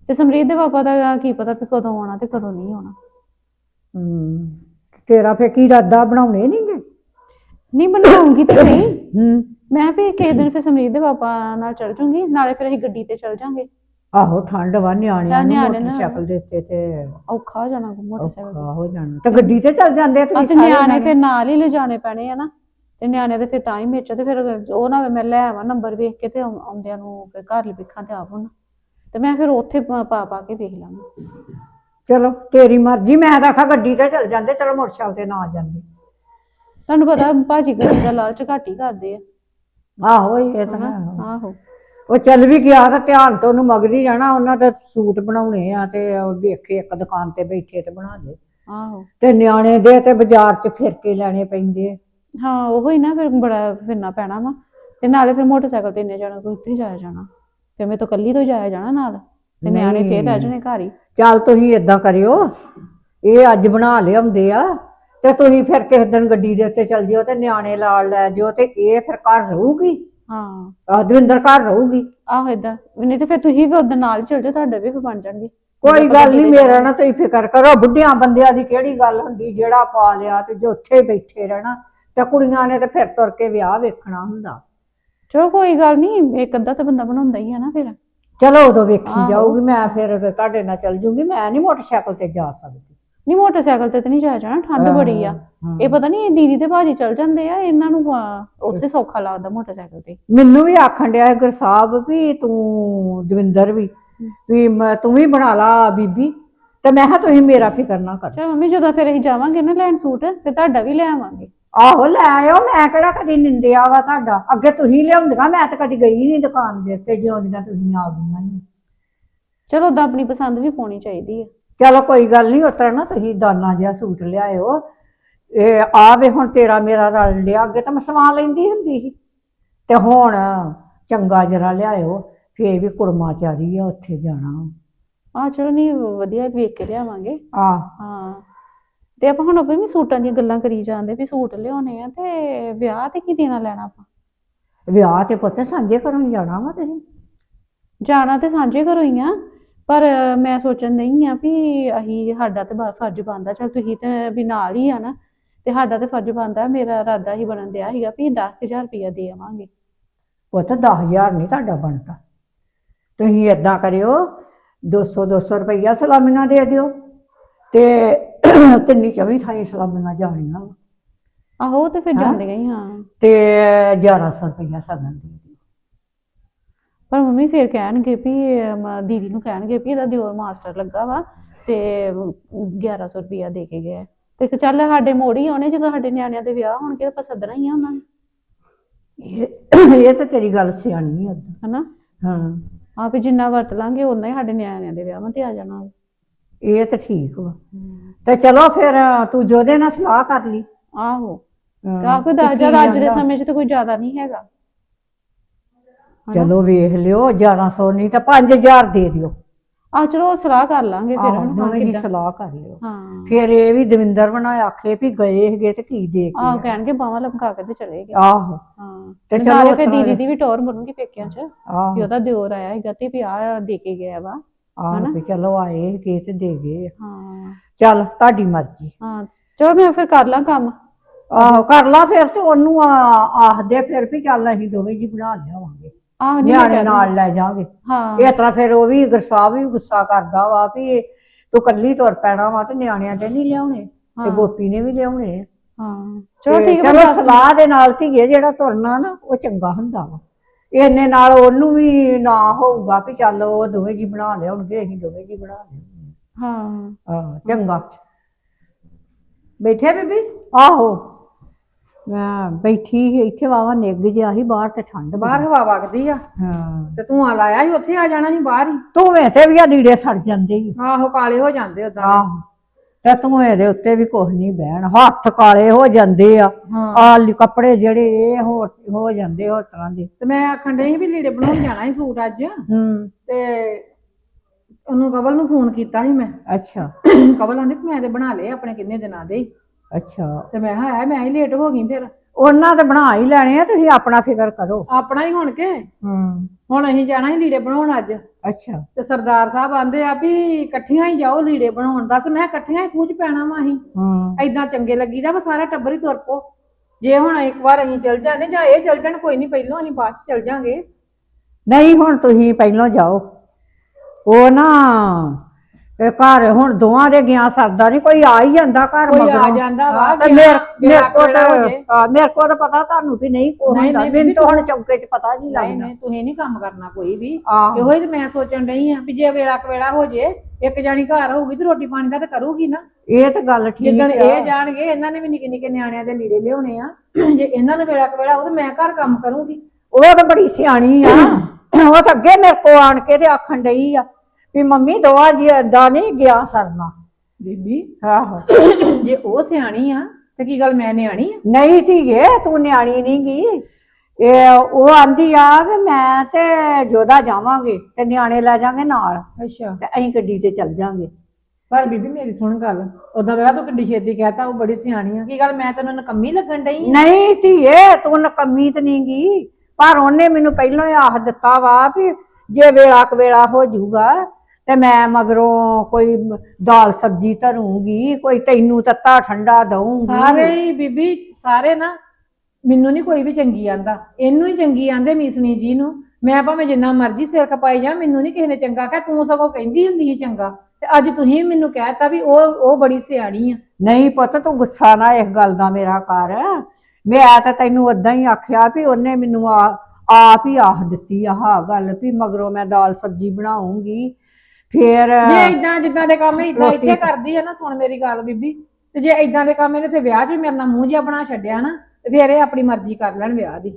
Speaker 3: ਤੇ ਸਮਰੀਤ ਦੇ ਪਾਪਾ ਦਾ ਕੀ ਪਤਾ ਵੀ ਕਦੋਂ ਆਉਣਾ ਤੇ ਕਦੋਂ ਨਹੀਂ ਆਉਣਾ।
Speaker 5: ਹੂੰ ਤੇਰਾ ਫੇ ਕੀ ਇਰਾਦਾ ਬਣਾਉਣੇ ਨਹੀਂਗੇ
Speaker 3: ਨਹੀਂ ਬਣਾਉਂਗੀ ਤੇ ਨਹੀਂ।
Speaker 5: ਹੂੰ।
Speaker 3: ਮੈਂ ਵੀ ਕਿਸੇ ਦਿਨ ਫਿਰ ਸਮਰੀਤ ਦੇ ਪਾਪਾ ਨਾਲ ਚੱਲ ਜੂੰਗੀ ਨਾਲੇ ਫਿਰ ਅਸੀਂ ਗੱਡੀ ਤੇ ਚੱਲ ਜਾਾਂਗੇ।
Speaker 5: ਆਹੋ ਠੰਡ ਵਾ ਨਿਆਣਿਆਂ ਨੂੰ
Speaker 3: ਨਿਆਣੇ ਨਾ-
Speaker 5: ਮੋਟਰਸਾਈਕਲ ਦੇ ਉੱਤੇ ਤੇ
Speaker 3: ਔਖਾ ਹੋ ਜਾਣਾ ਮੋਟਰਸਾਈਕਲ
Speaker 5: ਔਖਾ ਹੋ ਜਾਣਾ। ਤੇ ਗੱਡੀ ਤੇ ਚੱਲ ਜਾਂਦੇ ਆ ਤੁਸੀਂ
Speaker 3: ਤੇ
Speaker 5: ਸਾਰੇ
Speaker 3: ਨਿਆਣੇ। ਫਿਰ ਨਾਲ ਹੀ ਲਿਜਾਣੇ ਪੈਣੇ ਆ ਨਾ। ਤੇ ਨਿਆਣੇ ਦੇ ਫਿਰ ਤਾਂ ਹੀ ਮੇਚਾ ਤੇ ਫਿਰ ਉਹ ਨਾ ਮੈਂ ਲੈ ਆਵਾਂ ਨੰਬਰ ਵੇਖ ਕੇ ਤੇ ਆਉਂ- ਆਉਂਦਿਆਂ ਨੂੰ ਫਿਰ ਘਰ ਲਿਖਾਂ ਤੇ ਆਪ ਹੁਣ ਤੇ ਮੈਂ ਫਿਰ ਉੱਥੇ ਪਾ ਪਾ ਪਾ ਕੇ ਵੇਖ ਲਾਂਗੀ।
Speaker 5: ਚਲੋ ਤੇਰੀ ਮਰਜ਼ੀ ਮੈਂ ਤਾਂ ਆਖਾ ਗੱਡੀ ਤੇ ਚੱਲ ਜਾਂਦੇ ਚਲੋ ਮੋਟਰਸਾਈਕਲ ਤੇ ਨਾ ਜਾਂਦੇ।
Speaker 3: ਤੁਹਾਨੂੰ ਪਤਾ ਭਾਜੀ ਗੱਡੀ ਦਾ ਲਾਲਚ ਘੱਟ ਹੀ ਕਰਦੇ ਆ।
Speaker 5: ਆਹੋ ਇਹ ਤਾਂ ਹੈ।
Speaker 3: ਆਹੋ।
Speaker 5: ਉਹ ਚੱਲ ਵੀ ਗਿਆ ਤਾਂ ਧਿਆਨ ਤੋਂ ਉਹਨੂੰ ਮਗਰੀ ਰਹਿਣਾ ਉਹਨਾਂ ਦੇ ਸੂਟ ਬਣਾਉਣੇ ਆ ਤੇ ਉਹ ਵੇਖੇ ਇੱਕ ਦੁਕਾਨ ਤੇ ਬੈਠੇ ਤੇ ਬਣਾ ਦੇ
Speaker 3: ਆਹੋ।
Speaker 5: ਤੇ ਨਿਆਣੇ ਦੇ ਤੇ ਬਾਜ਼ਾਰ 'ਚ ਫਿਰ ਕੇ ਲੈਣੇ ਪੈਂਦੇ ਆ।
Speaker 3: ਹਾਂ ਉਹ ਹੀ ਨਾ ਫਿਰ ਬੜਾ ਫਿਰਨਾ ਪੈਣਾ ਵਾ। ਤੇ ਨਾਲੇ ਫਿਰ ਮੋਟਰਸਾਈਕਲ ਤੇ ਇੰਨੇ ਜਾਣਾ ਕੋਈ ਉੱਥੇ ਜਾਇਆ ਜਾਣਾ। ਫਿਰ ਮੈਂ ਤਾਂ ਕੱਲੀ ਤੋਂ ਜਾਇਆ ਜਾਣਾ ਨਾਲ ਤੇ ਨਿਆਣੇ ਫੇਰ ਰਹਿ ਜਾਣੇ ਘਰ ਹੀ।
Speaker 5: ਚੱਲ ਤੁਸੀਂ ਇਦਾਂ ਕਰਿਓ ਇਹ ਅੱਜ ਬਣਾ ਲਿਆਉਂਦੇ ਆ ਤੇ ਤੁਸੀਂ ਫਿਰ ਕਿਸੇ ਦਿਨ ਗੱਡੀ ਦੇ ਉੱਤੇ ਚੱਲ ਜਿਓ ਤੇ ਨਿਆਣੇ ਨਾਲ ਲੈ ਜਿਓ ਤੇ ਇਹ ਫਿਰ ਘਰ ਰਹੂਗੀ।
Speaker 3: ਹਾਂ।
Speaker 5: ਆਹ ਦਵਿੰਦਰ ਘਰ ਰਹੂਗੀ।
Speaker 3: ਆਹੋ ਏਦਾਂ ਨਹੀਂ ਤੇ ਫਿਰ ਤੁਸੀਂ ਵੀ ਉਹਦੇ ਨਾਲ ਚੱਲ ਜਾਓ ਤੁਹਾਡੇ ਵੀ ਫਿਰ ਬਣ ਜਾਣਗੇ।
Speaker 5: ਕੋਈ ਗੱਲ ਨਹੀਂ ਮੇਰਾ ਨਾ ਤੁਸੀਂ ਫਿਕਰ ਕਰੋ ਬੁੱਢਿਆਂ ਬੰਦਿਆਂ ਦੀ ਕਿਹੜੀ ਗੱਲ ਹੁੰਦੀ ਜਿਹੜਾ ਪਾ ਲਿਆ ਤੇ ਜੋ ਉੱਥੇ ਬੈਠੇ ਰਹਿਣਾ ਤੇ ਕੁੜੀਆਂ ਨੇ ਤੇ ਫਿਰ ਤੁਰ ਕੇ ਵਿਆਹ ਵੇਖਣਾ ਹੁੰਦਾ।
Speaker 3: ਚਲੋ ਕੋਈ ਗੱਲ ਨਹੀਂ ਇੱਕ ਅੱਧਾ ਤਾਂ ਬੰਦਾ ਬਣਾਉਂਦਾ ਹੀ ਆ ਨਾ ਫਿਰ।
Speaker 5: ਚਲੋ ਉਦੋਂ ਵੇਖੀ
Speaker 3: ਆਹੋ।
Speaker 5: ਜਾਊਗੀ ਮੈਂ ਫਿਰ ਤੁਹਾਡੇ ਨਾਲ ਚੱਲ ਜੂਗੀ ਮੈਂ ਨਹੀਂ ਮੋਟਰਸਾਈਕਲ ਤੇ ਜਾ ਸਕਦੀ।
Speaker 3: ਨਹੀਂ ਮੋਟਰਸਾਈਕਲ ਤੇ ਤਾਂ ਨਹੀਂ ਜਾਇਆ ਜਾਣਾ ਠੰਡ ਬੜੀ ਆ।
Speaker 5: ਹਾਂ।
Speaker 3: ਇਹ ਪਤਾ ਨਹੀਂ ਇਹ ਦੀਦੀ ਤੇ ਭਾਜੀ ਚੱਲ ਜਾਂਦੇ ਆ ਇਹਨਾਂ ਨੂੰ ਆ, ਉੱਥੇ ਸੌਖਾ ਲੱਗਦਾ ਮੋਟਰਸਾਈਕਲ ਤੇ।
Speaker 5: ਮੈਨੂੰ ਵੀ ਆਖਣ ਡਿਆ ਗੁਰ ਸਾਹਿਬ ਵੀ ਤੂੰ ਦਵਿੰਦਰ ਵੀ ਵੀ ਮੈਂ- ਤੂੰ ਵੀ ਬਣਾ ਲਾ ਬੀਬੀ ਤੇ ਮੈਂ ਕਿਹਾ ਤੁਸੀਂ ਮੇਰਾ ਫਿਕਰ ਨਾ ਕਰੋ।
Speaker 3: ਚਲ ਮੰਮੀ ਜਦੋਂ ਫਿਰ ਅਸੀਂ ਜਾਵਾਂਗੇ ਨਾ ਲੈਣ ਸੂਟ ਫਿਰ ਤੁਹਾਡਾ ਵੀ ਲੈ ਆਵਾਂਗੇ।
Speaker 5: ਆਹੋ ਲੈ ਆਇਓ ਮੈਂ ਕਿਹੜਾ ਕਦੀ ਨਿੰਦਿਆ ਵਾ ਤੁਹਾਡਾ? ਅੱਗੇ ਤੁਸੀਂ ਲਿਆਉਂਦੀਆਂ ਮੈਂ ਤਾਂ ਕਦੀ ਗਈ ਨਹੀਂ ਦੁਕਾਨ ਦੇ ਉੱਤੇ ਜਿਉਂਦੀਆਂ ਤੁਸੀਂ ਆ ਗਈਆਂ ਈ।
Speaker 3: ਚਲੋ ਉਦਾਂ ਆਪਣੀ ਪਸੰਦ ਵੀ ਪਾਉਣੀ ਚਾਹੀਦੀ ਹੈ
Speaker 5: ਚਲੋ ਕੋਈ ਗੱਲ ਨਹੀਂ ਉਤਰਾ ਨਾ ਤੁਸੀਂ ਦਾਨਾ ਜਿਹਾ ਸੂਟ ਲਿਆਇਓ। ਇਹ ਆ ਵੇ ਹੁਣ ਤੇਰਾ ਮੇਰਾ ਰਲ ਲਿਆ ਅੱਗੇ ਤਾਂ ਮੈਂ ਸਵਾ ਲੈਂਦੀ ਹੁੰਦੀ ਸੀ। ਤੇ ਹੁਣ ਚੰਗਾ ਜਰਾ ਲਿਆਇਓ ਫੇਰ ਵੀ ਕੁੜਮਾ ਚਾਰੀ ਆ ਉੱਥੇ ਜਾਣਾ।
Speaker 3: ਆ ਚਲੋ ਨਹੀਂ ਵਧੀਆ ਵੇਖ ਕੇ ਲਿਆਵਾਂਗੇ।
Speaker 5: ਆ
Speaker 3: ਹਾਂ। ਤੇ ਆਪਾਂ ਹੁਣ ਆਪੇ ਵੀ ਸੂਟਾਂ ਦੀਆਂ ਗੱਲਾਂ ਕਰੀ ਜਾਂਦੇ ਵੀ ਸੂਟ ਲਿਆਉਣੇ ਆ ਤੇ ਵਿਆਹ ਤੇ ਕੀ ਦੇਣਾ ਲੈਣਾ ਆਪਾਂ?
Speaker 5: ਵਿਆਹ ਤੇ ਪੁੱਤ ਸਾਂਝੇ ਘਰੋਂ ਹੀ ਜਾਣਾ ਵਾ ਤੁਸੀਂ?
Speaker 3: ਜਾਣਾ ਤੇ ਸਾਂਝੇ ਘਰੋਂ ਹੀ ਆ ਪਰ ਮੈਂ ਸੋਚਣ ਨਹੀਂ ਆ ਵੀ ਅਸੀਂ ਸਾਡਾ ਤੇ ਬ- ਫਰਜ਼ ਬਣਦਾ ਚਲ ਤੁਸੀਂ ਤੇ ਵੀ ਨਾਲ ਹੀ ਆ ਨਾ ਤੇ ਸਾਡਾ ਤੇ ਫਰਜ਼ ਬਣਦਾ ਮੇਰਾ ਇਰਾਦਾ ਹੀ ਬਣਨ ਦਿਆ ਸੀਗਾ ਵੀ 10000 ਰੁਪਇਆ ਦੇ ਆਵਾਂਗੇ।
Speaker 5: ਪੁੱਤ 10000 ਨਹੀਂ ਤੁਹਾਡਾ ਬਣਦਾ। ਤੁਸੀਂ ਏਦਾਂ ਕਰਿਓ 200 200 ਰੁਪਈਆ ਸਲਾਮੀਆਂ ਦੇ ਦਿਓ ਤੇ ਤਿੰਨੀ ਚੌਵੀ ਥਾਈ ਸਲਾਮੀਆਂ ਜਾਣੀਆਂ ਵਾ।
Speaker 3: ਆਹੋ ਉਹ ਤੇ ਫਿਰ
Speaker 5: ਹੈਂ?
Speaker 3: ਜਾਂਦੀਆਂ ਹੀ ਹਾਂ
Speaker 5: ਤੇ 1100 ਰੁਪਈਆ ਸਗਨ ਦੇ ਦਿਓ।
Speaker 3: ਪਰ ਮੰਮੀ ਫਿਰ ਕਹਿਣਗੇ ਵੀ ਦੀਦੀ ਨੂੰ ਕਹਿਣਗੇ ਵੀ ਇਹਦਾ ਦਿਓਰ ਮਾਸਟਰ ਲੱਗਾ ਵਾ ਤੇ 1100 ਰੁਪਇਆ ਦੇ ਕੇ ਗਿਆ। ਤੇ ਚੱਲ ਸਾਡੇ ਮੋੜ ਹੀ ਆਉਣੇ ਜਦੋਂ ਸਾਡੇ ਨਿਆਣਿਆਂ ਦੇ ਵਿਆਹ ਹੋਣਗੇ ਤਾਂ ਆਪਾਂ ਸੱਦਣਾ ਹੀ ਆ ਉਹਨਾਂ ਨੂੰ।
Speaker 5: ਇਹ ਇਹ ਤਾਂ ਤੇਰੀ ਗੱਲ ਸਿਆਣੀ ਆ। ਉਦੋਂ।
Speaker 3: ਹਨਾ?
Speaker 5: ਹਾਂ।
Speaker 3: ਆਪ ਹੀ ਜਿੰਨਾ ਵਰਤ ਲਾਂਗੇ ਉਨਾ ਹੀ ਸਾਡੇ ਨਿਆਣਿਆਂ ਦੇ ਵਿਆਹਾਂ ਤੇ ਆ ਜਾਣਾ।
Speaker 5: ਇਹ ਤਾਂ ਠੀਕ ਵਾ। ਤੇ ਚਲੋ ਫਿਰ ਤੂੰ ਜੋਦੇ ਨਾਲ ਸਲਾਹ ਕਰ ਲਈ।
Speaker 3: ਆਹੋ।
Speaker 5: ਹਾਂ,
Speaker 3: ਤਾਂ ਕੋਈ
Speaker 5: ਕਿ
Speaker 3: ਦਸ
Speaker 5: ਕੀ
Speaker 3: ਹਜ਼ਾਰ ਅੱਜ ਦੇ
Speaker 5: ਜਾਂਦਾ।
Speaker 3: ਸਮੇਂ 'ਚ ਤਾਂ ਕੋਈ ਜ਼ਿਆਦਾ ਨਹੀਂ ਹੈਗਾ?
Speaker 5: ਚਲੋ ਵੇਖ ਲਿਓ 1100 ਨਹੀਂ ਤਾਂ 5000 ਦੇ ਦਿਓ।
Speaker 3: ਆ ਚਲੋ ਸਲਾਹ ਕਰ ਲਾਂਗੇ ਫਿਰ ਹੁਣ ਹਾਂ ਕਿੱਦਾਂ?
Speaker 5: ਸਲਾਹ ਕਰ ਲਿਓ।
Speaker 3: ਹਾਂ।
Speaker 5: ਫਿਰ ਇਹ ਵੀ ਦਵਿੰਦਰ ਬਣਾ ਆਖੇ ਵੀ ਗਏ ਹੈਗੇ ਤੇ ਕੀ ਦੇ ਕੇ
Speaker 3: ਆਹ। ਕਹਿਣਗੇ ਬਾਹਾਂ ਲਮਕਾ ਕੇ ਤੇ ਚਲੇ ਗਏ।
Speaker 5: ਆਹੋ।
Speaker 3: ਹਾਂ।
Speaker 5: ਤੇ ਚਲੋ
Speaker 3: ਫਿਰ ਦੀਦੀ ਦੀ ਵੀ ਟੌਰ ਬਣੂਗੀ ਪੇਕਿਆਂ 'ਚ। ਵੀ ਉਹਦਾ ਦਿਓਰ ਆਇਆ ਹੈਗਾ ਤੇ ਵੀ ਆ ਦੇ ਕੇ ਗਿਆ ਵਾ।
Speaker 5: ਆਹੋ ਵੀ ਚਲੋ ਆਏ ਹੈਗੇ ਤੇ ਦੇ ਗਏ
Speaker 3: ਹਾਂ।
Speaker 5: ਚੱਲ ਤੁਹਾਡੀ ਮਰਜ਼ੀ।
Speaker 3: ਹਾਂ। ਚਲੋ ਮੈਂ ਫਿਰ ਕਰ ਲਾਂ ਕੰਮ।
Speaker 5: ਆਹੋ ਕਰ ਲਾ ਫਿਰ ਤੇ ਉਹਨੂੰ ਆ- ਆਖ ਦੇ ਫਿਰ ਵੀ ਚੱਲ ਅਸੀਂ ਦੋਵੇਂ ਜੀ ਬਣਾ ਲਿਆਵਾਂਗੇ।
Speaker 3: ਆਹ ਨਹੀਂ ਮੈਂ
Speaker 5: ਨਿਆਣੇ
Speaker 3: ਕਹਿ
Speaker 5: ਨਾਲ ਲੈ ਜਾਵਾਂਗੇ
Speaker 3: ਹਾਂ।
Speaker 5: ਇਸ ਤਰ੍ਹਾਂ ਫਿਰ ਉਹ ਵੀ ਗੁਰਸਾਹਿਬ ਵੀ ਗੁੱਸਾ ਕਰਦਾ ਵਾ ਵੀ ਤੂੰ ਕੱਲੀ ਤੁਰ ਪੈਣਾ ਵਾ ਤੇ ਨਿਆਣਿਆਂ ਤੇ ਨਹੀਂ ਲਿਆਉਣੇ ਤੇ
Speaker 3: ਹਾਂ।
Speaker 5: ਗੋਪੀ ਨੇ ਵੀ ਲਿਆਉਣੇ ਆ।
Speaker 3: ਹਾਂ। ਚਲੋ
Speaker 5: ਤੇ
Speaker 3: ਠੀਕ ਹੈ
Speaker 5: ਚਲੋ ਸਲਾਹ ਦੇ ਨਾਲ ਧੀਏ ਜਿਹੜਾ ਤੁਰਨਾ ਨਾ ਉਹ ਚੰਗਾ ਹੁੰਦਾ ਵਾ। ਇੰਨੇ ਨਾਲ ਉਹਨੂੰ ਵੀ ਨਾ ਹੋਊਗਾ ਵੀ ਚੱਲ ਉਹ ਦੋਵੇਂ ਜੀ ਬਣਾ ਲਿਆਉਣਗੇ ਅਸੀਂ ਦੋਵੇਂ ਜੀ ਬਣਾ ਲਿਆਉਂਗੇ
Speaker 3: ਹਾਂ।
Speaker 5: ਹਾਂ ਚੰਗਾ।
Speaker 6: ਬੈਠੇ ਬੀਬੀ?
Speaker 5: ਆਹੋ। ਮੈਂ ਬੈਠੀ ਸੀ ਇੱਥੇ ਵਾਵਾ ਨਿੱਘ ਜਿਹਾ ਸੀ ਬਾਹਰ ਤੇ ਠੰਡ।
Speaker 6: ਬਾਹਰ ਹਵਾ ਵਗਦੀ ਆ।
Speaker 5: ਹਾਂ।
Speaker 6: ਤੇ ਤੂੰ ਆ ਲਾਇਆ ਸੀ ਉੱਥੇ ਆ ਜਾਣਾ ਨਹੀਂ ਬਾਹਰ ਹੀ?
Speaker 5: ਤੂੰ ਵੇ ਤੇ ਵੀ ਆ ਲੀੜੇ ਸੜ ਜਾਂਦੇ ਹੀ।
Speaker 6: ਆਹੋ ਕਾਲੇ ਹੋ ਜਾਂਦੇ ਉਦਾਂ
Speaker 5: ਆਹੋ। ਤੇ ਤੂੰ ਇਹਦੇ ਉੱਤੇ ਵੀ ਕੁਝ ਨਹੀਂ ਬਹਿਣ। ਹੱਥ ਕਾਲੇ ਹੋ ਜਾਂਦੇ ਆ।
Speaker 6: ਹਾਂ।
Speaker 5: ਆ ਕੱਪੜੇ ਜਿਹੜੇ ਇਹ ਹੋ ਹੋ ਜਾਂਦੇ ਹੋਰ ਤਰ੍ਹਾਂ ਦੇ।
Speaker 6: ਤੇ ਮੈਂ ਆਖਣ ਡਈ ਸੀ ਵੀ ਲੀੜੇ ਬਣਾਉਣ ਜਾਣਾ ਸੀ ਸੂਟ ਅੱਜ।
Speaker 5: ਹੂੰ।
Speaker 6: ਤੇ ਉਹਨੂੰ ਕਵਲ ਨੂੰ ਫੋਨ ਕੀਤਾ ਸੀ ਮੈਂ।
Speaker 5: ਅੱਛਾ।
Speaker 6: ਕਵਲ ਆਂਦੀ ਮੈਂ ਤੇ ਬਣਾ ਲਏ ਆਪਣੇ ਕਿੰਨੇ ਦਿਨਾਂ ਦੇ ਹੀ।
Speaker 5: ਅੱਛਾ।
Speaker 6: ਤੇ ਮੈਂ ਕਿਹਾ ਮੈਂ ਹੀ ਲੇਟ ਹੋ ਗਈ ਫਿਰ।
Speaker 5: ਉਹਨਾਂ ਤੇ ਬਣਾ ਹੀ ਲੈਣੇ ਆ ਤੁਸੀਂ ਆਪਣਾ ਫਿਕਰ ਕਰੋ।
Speaker 6: ਆਪਣਾ ਹੀ ਹੁਣ ਕੇ
Speaker 5: ਹੂੰ।
Speaker 6: ਹੁਣ ਅਸੀਂ ਜਾਣਾ ਸੀ ਲੀੜੇ ਬਣਾਉਣ ਅੱਜ।
Speaker 5: ਅੱਛਾ।
Speaker 6: ਤੇ ਸਰਦਾਰ ਸਾਹਿਬ ਆਂਦੇ ਆ ਵੀ ਇਕੱਠੀਆਂ ਹੀ ਜਾਓ ਲੀੜੇ ਬਣਾਉਣ। ਦੱਸ ਮੈਂ ਇਕੱਠੀਆਂ ਹੀ ਖੂਚ ਪੈਣਾ ਵਾ ਅਸੀਂ।
Speaker 5: ਹੂੰ।
Speaker 6: ਐਦਾਂ ਚੰਗੇ ਲੱਗੀਦਾ ਵਾ ਸਾਰਾ ਟੱਬਰ ਹੀ ਤੁਰ ਪੋ ਜੇ ਹੁਣ ਇੱਕ ਵਾਰ ਅਸੀਂ ਚੱਲ ਜਾਂਦੇ ਜਾਂ ਇਹ ਚੱਲ ਜਾਣ ਕੋਈ ਨਹੀਂ ਪਹਿਲਾਂ ਅਸੀਂ ਬਾਅਦ ਚ ਚੱਲ ਜਾਾਂਗੇ।
Speaker 5: ਨਹੀਂ ਹੁਣ ਤੁਸੀਂ ਪਹਿਲਾਂ ਜਾਓ। ਉਹ ਨਾ ਇਹ ਘਰ ਹੁਣ ਦੋਵਾਂ ਦੇ ਗਿਆ ਸਰਦਾ ਨਹੀਂ ਕੋਈ ਆ ਹੀ ਜਾਂਦਾ ਘਰ
Speaker 6: ਕੋਈ ਆ
Speaker 5: ਮਗਰੋਂ।
Speaker 6: ਜਾਂਦਾ ਵਾ,
Speaker 5: ਤੇ ਮੇਰੇ ਮੇਰੇ
Speaker 6: ਵਿਆਹ
Speaker 5: ਕੋਲ
Speaker 6: ਵੇਲਾ ਹੋ ਜੇ।
Speaker 5: ਤਾਂ ਹਾਂ, ਮੇਰੇ ਕੋਲ ਤਾਂ ਪਤਾ ਤੁਹਾਨੂੰ ਵੀ ਨਹੀਂ ਕੋਈ
Speaker 6: ਨਹੀਂ,
Speaker 5: ਹੁੰਦਾ।
Speaker 6: ਨਹੀਂ,
Speaker 5: ਮੈਨੂੰ ਤਾਂ ਹੁਣ ਚੌਂਕੇ 'ਚ ਪਤਾ ਨਹੀਂ
Speaker 6: ਨਹੀਂ
Speaker 5: ਲੱਗਦਾ।
Speaker 6: ਨਹੀਂ ਤੁਸੀਂ ਨਹੀਂ ਕੰਮ ਕਰਨਾ ਕੋਈ ਵੀ।
Speaker 5: ਆਹੋ।
Speaker 6: ਇਹੋ ਹੀ ਤੇ ਮੈਂ ਸੋਚਣ ਡਈ ਆ ਵੀ ਜੇ ਵੇਲਾ ਕਵੇਲਾ ਹੋ ਜੇ ਇੱਕ ਜਾਣੀ ਘਰ ਹੋਊਗੀ ਤੇ ਰੋਟੀ ਪਾਣੀ ਦਾ ਤਾਂ ਕਰੂਗੀ ਨਾ।
Speaker 5: ਇਹ ਤਾਂ ਗੱਲ ਠੀਕ
Speaker 6: ਜਿੱਦਣ
Speaker 5: ਆ।
Speaker 6: ਇਹ ਜਾਣਗੇ ਇਹਨਾਂ ਨੇ ਵੀ ਨਿੱਕੇ ਨਿੱਕੇ ਨਿਆਣਿਆਂ ਦੇ ਲੀੜੇ ਲਿਆਉਣੇ ਆ। ਜੇ ਇਹਨਾਂ ਨੂੰ ਵੇਲਾ ਕਵੇਲਾ ਉਹ ਤੇ ਮੈਂ ਘਰ ਕੰਮ ਕਰੂੰਗੀ।
Speaker 5: ਉਹ ਤਾਂ ਬੜੀ ਸਿਆਣੀ ਆ। ਉਹ ਤਾਂ ਅੱਗੇ ਮੇਰੇ ਕੋ ਆਣ ਕੇ ਤੇ ਆਖਣ ਡਈ ਆ। ਵੀ ਮੰਮੀ ਦੋਆ ਜੀ ਏਦਾਂ ਨਹੀਂ ਗਿਆ ਸਰਨਾ।
Speaker 1: ਬੀਬੀ
Speaker 5: ਆਹੋ।
Speaker 1: ਜੇ ਉਹ ਸਿਆਣੀ ਆ ਤੇ ਕੀ ਗੱਲ ਮੈਂ ਨਿਆਣੀ ਆ?
Speaker 5: ਨਹੀਂ ਧੀਏ ਤੂੰ ਨਿਆਣੀ ਨਹੀਂ ਗਈ ਇਹ ਉਹ ਆਂਦੀ ਆ ਵੀ ਮੈਂ ਤੇ ਜੋਦਾ ਜਾਵਾਂਗੇ ਤੇ ਨਿਆਣੇ ਲੈ ਜਾਾਂਗੇ ਨਾਲ।
Speaker 1: ਅੱਛਾ।
Speaker 5: ਤੇ ਅਸੀਂ ਗੱਡੀ ਤੇ ਚੱਲ ਜਾਾਂਗੇ।
Speaker 1: ਪਰ ਬੀਬੀ ਮੇਰੀ ਸੁਣ ਗੱਲ ਉਦਾਂ ਵੇਲਾ ਤੂੰ ਕਿੱਡੀ ਛੇਤੀ ਕਹਿਤਾ ਉਹ ਬੜੀ ਸਿਆਣੀ ਆ। ਕੀ ਗੱਲ ਮੈਂ ਤੈਨੂੰ ਨਕੰਮੀ ਲੱਗਣ ਡਈ ਆਂ?
Speaker 5: ਨਹੀਂ ਧੀਏ ਤੂੰ ਨਕਮੀ ਤੇ ਨਹੀਂ ਗਈ ਪਰ ਉਹਨੇ ਮੈਨੂੰ ਪਹਿਲਾਂ ਹੀ ਆਖ ਦਿੱਤਾ ਵਾ ਵੀ ਜੇ ਵੇਲਾ ਕਵੇਲਾ ਹੋ ਜਾਊਗਾ ਤੇ ਮੈਂ ਮਗਰੋਂ ਕੋਈ ਦਾਲ ਸਬਜੀ ਧਰੂੰਗੀ ਕੋਈ ਤੈਨੂੰ ਤੱਤਾ ਠੰਡਾ ਦਊਂਗੀ।
Speaker 1: ਸਾਰੇ ਹੀ ਬੀਬੀ ਸਾਰੇ ਨਾ ਮੈਨੂੰ ਨਹੀਂ ਕੋਈ ਵੀ ਚੰਗੀ ਆਂਦਾ। ਇਹਨੂੰ ਹੀ ਚੰਗੀ ਆਂਦੇ ਮੀਸਣੀ ਜੀ ਨੂੰ। ਮੈਂ ਭਾਵੇਂ ਜਿੰਨਾ ਮਰਜ਼ੀ ਸਿਰ ਖਪਾਈ ਜਾ ਮੈਨੂੰ ਨਹੀਂ ਕਿਸੇ ਨੇ ਚੰਗਾ ਕਿਹਾ। ਤੂੰ ਸਗੋਂ ਕਹਿੰਦੀ ਹੁੰਦੀ ਸੀ ਚੰਗਾ। ਤੇ ਅੱਜ ਤੁਸੀਂ ਮੈਨੂੰ ਕਹਿਤਾ ਵੀ ਉਹ ਉਹ ਬੜੀ ਸਿਆਣੀ ਆ।
Speaker 5: ਨਹੀਂ ਪੁੱਤ ਤੂੰ ਗੁੱਸਾ ਨਾ ਇਸ ਗੱਲ ਦਾ ਮੇਰਾ ਕਰ। ਮੈਂ ਤਾਂ ਤੈਨੂੰ ਉਦਾਂ ਹੀ ਆਖਿਆ ਵੀ ਉਹਨੇ ਮੈਨੂੰ ਆ ਆਪ ਹੀ ਆਖ ਦਿੱਤੀ ਆਹ ਗੱਲ ਵੀ। ਮਗਰੋਂ ਮੈਂ ਦਾਲ ਸਬਜੀ ਬਣਾਉਂਗੀ। ਫੇਰ
Speaker 1: ਜੇ ਇਦਾਂ ਜਿੱਦਾਂ ਦੇ ਕੰਮ ਇਦਾਂ ਇੱਥੇ ਕਰਦੀ ਆ ਨਾ ਸੁਣ ਮੇਰੀ ਗੱਲ ਬੀਬੀ ਤੇ ਜੇ ਇਦਾਂ ਦੇ ਕੰਮ ਇਹਨੇ ਤੇ ਵਿਆਹ 'ਚ ਵੀ ਮੇਰੇ ਨਾਲ ਮੂੰਹ ਜਿਹਾ ਬਣਾ ਛੱਡਿਆ ਨਾ ਤੇ ਫਿਰ ਇਹ ਆਪਣੀ ਮਰਜ਼ੀ ਕਰ ਲੈਣ ਵਿਆਹ ਦੀ।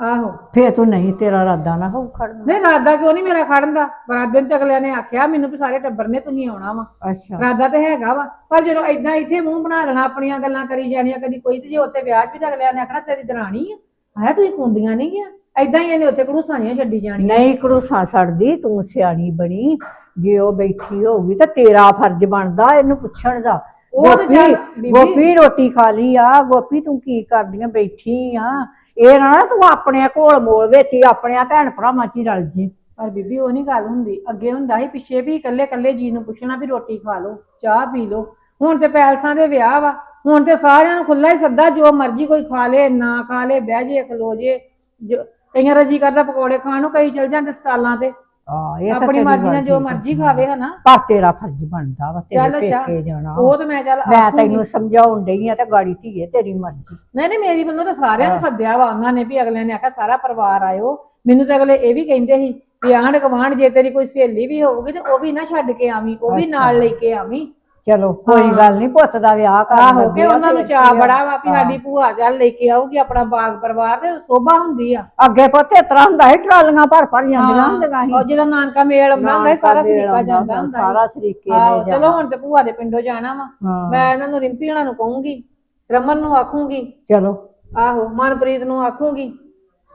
Speaker 1: ਆਹੋ।
Speaker 5: ਫੇਰ ਤੂੰ ਨਹੀਂ ਤੇਰਾ ਇਰਾਦਾ ਨਾ ਹੋਊ ਖੜਨਾ
Speaker 1: ਨਹੀਂ ਰਾਦਾ ਕਿਉਂ ਨਹੀਂ ਮੇਰਾ ਖੜਨ ਦਾ? ਬਰਾਦਰ ਤੇ ਅਗਲਿਆਂ ਨੇ ਆਖਿਆ ਮੈਨੂੰ ਵੀ ਸਾਰੇ ਟੱਬਰ ਨੇ ਤੁਸੀਂ ਆਉਣਾ ਵਾ।
Speaker 5: ਅੱਛਾ।
Speaker 1: ਰਾਦਾ ਤੇ ਹੈਗਾ ਵਾ। ਪਰ ਜਦੋਂ ਇਦਾਂ ਇੱਥੇ ਮੂੰਹ ਬਣਾ ਲੈਣਾ ਆਪਣੀਆਂ ਗੱਲਾਂ ਕਰੀ ਜਾਣੀਆਂ ਕਦੀ ਕੋਈ ਤੇ ਜੇ ਉੱਥੇ ਵਿਆਹ 'ਚ ਵੀ ਤਾਂ ਅਗਲਿਆਂ ਨੇ ਆਖਣਾ ਤੇਰੀ ਦਰਾਣੀ ਆ। ਆਇਆ ਤੁਸੀਂ ਕੁੰਦੀਆਂ ਨਹੀਂ ਗਿਆ? ਇਦਾਂ ਹੀ ਇਹਨੇ ਉੱਥੇ ਘੜੂਸਾਂ ਜਿਹੀਆਂ ਛੱਡੀ ਜਾਣੀਆਂ।
Speaker 5: ਨਹੀਂ ਘੜੂਸਾਂ ਛੱਡਦੀ ਤੂੰ ਸਿਆਣੀ ਬਣੀ। ਜੇ ਉਹ ਬੈਠੀ ਹੋਊਗੀ ਤਾਂ ਤੇਰਾ ਫਰਜ਼ ਬਣਦਾ ਇਹਨੂੰ ਪੁੱਛਣ ਦਾ।
Speaker 1: ਉਹ ਤੇ
Speaker 5: ਗੋਪੀ
Speaker 1: ਚੱਲ ਬੀਬੀ-
Speaker 5: ਗੋਪੀ ਰੋਟੀ ਖਾ ਲਈ ਆ। ਗੋਪੀ ਤੂੰ ਕੀ ਕਰਦੀਆਂ? ਬੈਠੀ ਆ। ਇਹ ਨਾ ਨਾ ਤੂੰ ਆਪਣੇ ਘੋਲ ਮੋਲ ਵਿੱਚ ਹੀ ਆਪਣੇ ਭੈਣ ਭਰਾਵਾਂ ਚ ਹੀ ਰਲ ਜੇ।
Speaker 1: ਪਰ ਬੀਬੀ ਉਹ ਨਹੀਂ ਗੱਲ ਹੁੰਦੀ। ਅੱਗੇ ਹੁੰਦਾ ਸੀ ਪਿੱਛੇ ਵੀ ਇਕੱਲੇ ਇਕੱਲੇ ਜੀ ਨੂੰ ਪੁੱਛਣਾ ਵੀ ਰੋਟੀ ਖਾ ਲਓ ਚਾਹ ਪੀ ਲਓ। ਹੁਣ ਤੇ ਪੈਲਸਾਂ ਦੇ ਵਿਆਹ ਵਾ। ਹੁਣ ਤੇ ਸਾਰਿਆਂ ਨੂੰ ਖੁੱਲਾ ਹੀ ਸੱਦਾ ਜੋ ਮਰਜ਼ੀ ਕੋਈ ਖਾ ਲੇ ਨਾ ਖਾ ਲੇ ਬਹਿ ਜੇ ਖਲੋ ਜੇ। ਜੋ- ਕਈਆਂ ਦਾ ਜੀ ਕਰਦਾ ਪਕੌੜੇ ਖਾਣ ਨੂੰ ਕਈ ਚਲ ਜਾਂਦੇ ਸਟਾਲਾਂ ਤੇ।
Speaker 5: ਆ ਇਹ ਤਾਂ
Speaker 1: ਆਪਣੀ
Speaker 5: ਤੇਰੀ
Speaker 1: ਮਰਜ਼ੀ ਨਾਲ ਜੋ। ਮਰਜ਼ੀ ਖਾਵੇ ਹਨਾ।
Speaker 5: ਪਰ ਤੇਰਾ ਫਰਜ਼ ਬਣਦਾ ਵਾ
Speaker 1: ਚੱਲ
Speaker 5: ਤੇਰੇ
Speaker 1: ਅੱਛਾ।
Speaker 5: ਪੇਕੇ ਜਾਣਾ।
Speaker 1: ਉਹ ਤੇ ਮੈਂ ਚੱਲ
Speaker 5: ਮੈਂ
Speaker 1: ਆਖੂੰਗੀ।
Speaker 5: ਤੈਨੂੰ ਸਮਝਾਉਣ ਡਈ ਆ ਤੇ ਗਾੜੀ ਧੀਏ ਤੇਰੀ ਮਰਜ਼ੀ।
Speaker 1: ਨਹੀਂ ਨਹੀਂ ਮੇਰੀ ਵੱਲੋਂ ਤਾਂ ਸਾਰਿਆਂ ਨੂੰ ਸੱਦਿਆ ਵਾ ਉਹਨਾਂ ਨੇ ਵੀ ਅਗਲਿਆਂ ਨੇ ਆਖਿਆ ਸਾਰਾ ਪਰਿਵਾਰ ਆਇਓ। ਮੈਨੂੰ ਤਾਂ ਅਗਲੇ ਇਹ ਵੀ ਕਹਿੰਦੇ ਸੀ ਵੀ ਆਂਢ ਗੁਆਂਢ ਜੇ ਤੇਰੀ ਕੋਈ ਸਹੇਲੀ ਵੀ ਹੋਊਗੀ ਤੇ ਉਹ ਵੀ ਨਾ ਛੱਡ ਕੇ ਆਵੀਂ ਉਹ ਵੀ। ਨਾਲ ਲੈ ਕੇ ਆਵੀਂ।
Speaker 5: ਚਲੋ ਕੋਈ। ਗੱਲ ਨਹੀਂ ਪੁੱਤ ਦਾ ਵਿਆਹ ਕਰ
Speaker 1: ਆਹੋ ਕਿ ਉਹਨਾਂ ਨੂੰ ਚਾਹ ਬੜਾ ਵਾ ਵੀ ਸਾਡੀ ਭੂਆ ਚੱਲ ਲੈ ਕੇ ਆਊਗੀ ਆਪਣਾ ਬਾਗ ਪਰਿਵਾਰ ਤੇ ਸੋਭਾ ਹੁੰਦੀ ਆ।
Speaker 5: ਅੱਗੇ ਪੁੱਤ ਇਸ ਤਰ੍ਹਾਂ ਹੁੰਦਾ ਸੀ ਟਰਾਲੀਆਂ ਭਰ ਭਰ ਜਾਂਦੀਆਂ ਹੁੰਦੀਆਂ ਸੀ।
Speaker 1: ਉਹ ਜਦੋਂ ਨਾਨਕਾ ਮੇਲ ਆਉਂਦਾ ਹੁੰਦਾ ਸੀ, ਸਾਰਾ ਸਰੀਕਾ ਜਾਂਦਾ ਹੁੰਦਾ ਸੀ।
Speaker 5: ਸਾਰਾ ਸਰੀਕੇ
Speaker 1: ਆਹੋ
Speaker 5: ਨੇ
Speaker 1: ਚਲੋ ਹੁਣ ਤੇ ਭੂਆ ਦੇ ਪਿੰਡੋਂ ਜਾਣਾ ਵਾ।
Speaker 5: ਹਾਂ।
Speaker 1: ਮੈਂ ਇਹਨਾਂ ਨੂੰ ਰਿੰਪੀ ਹਣਾ ਨੂੰ ਕਹੂੰਗੀ ਰਮਨ ਨੂੰ ਆਖੂੰਗੀ
Speaker 5: ਚਲੋ।
Speaker 1: ਆਹੋ ਮਨਪ੍ਰੀਤ ਨੂੰ ਆਖੂੰਗੀ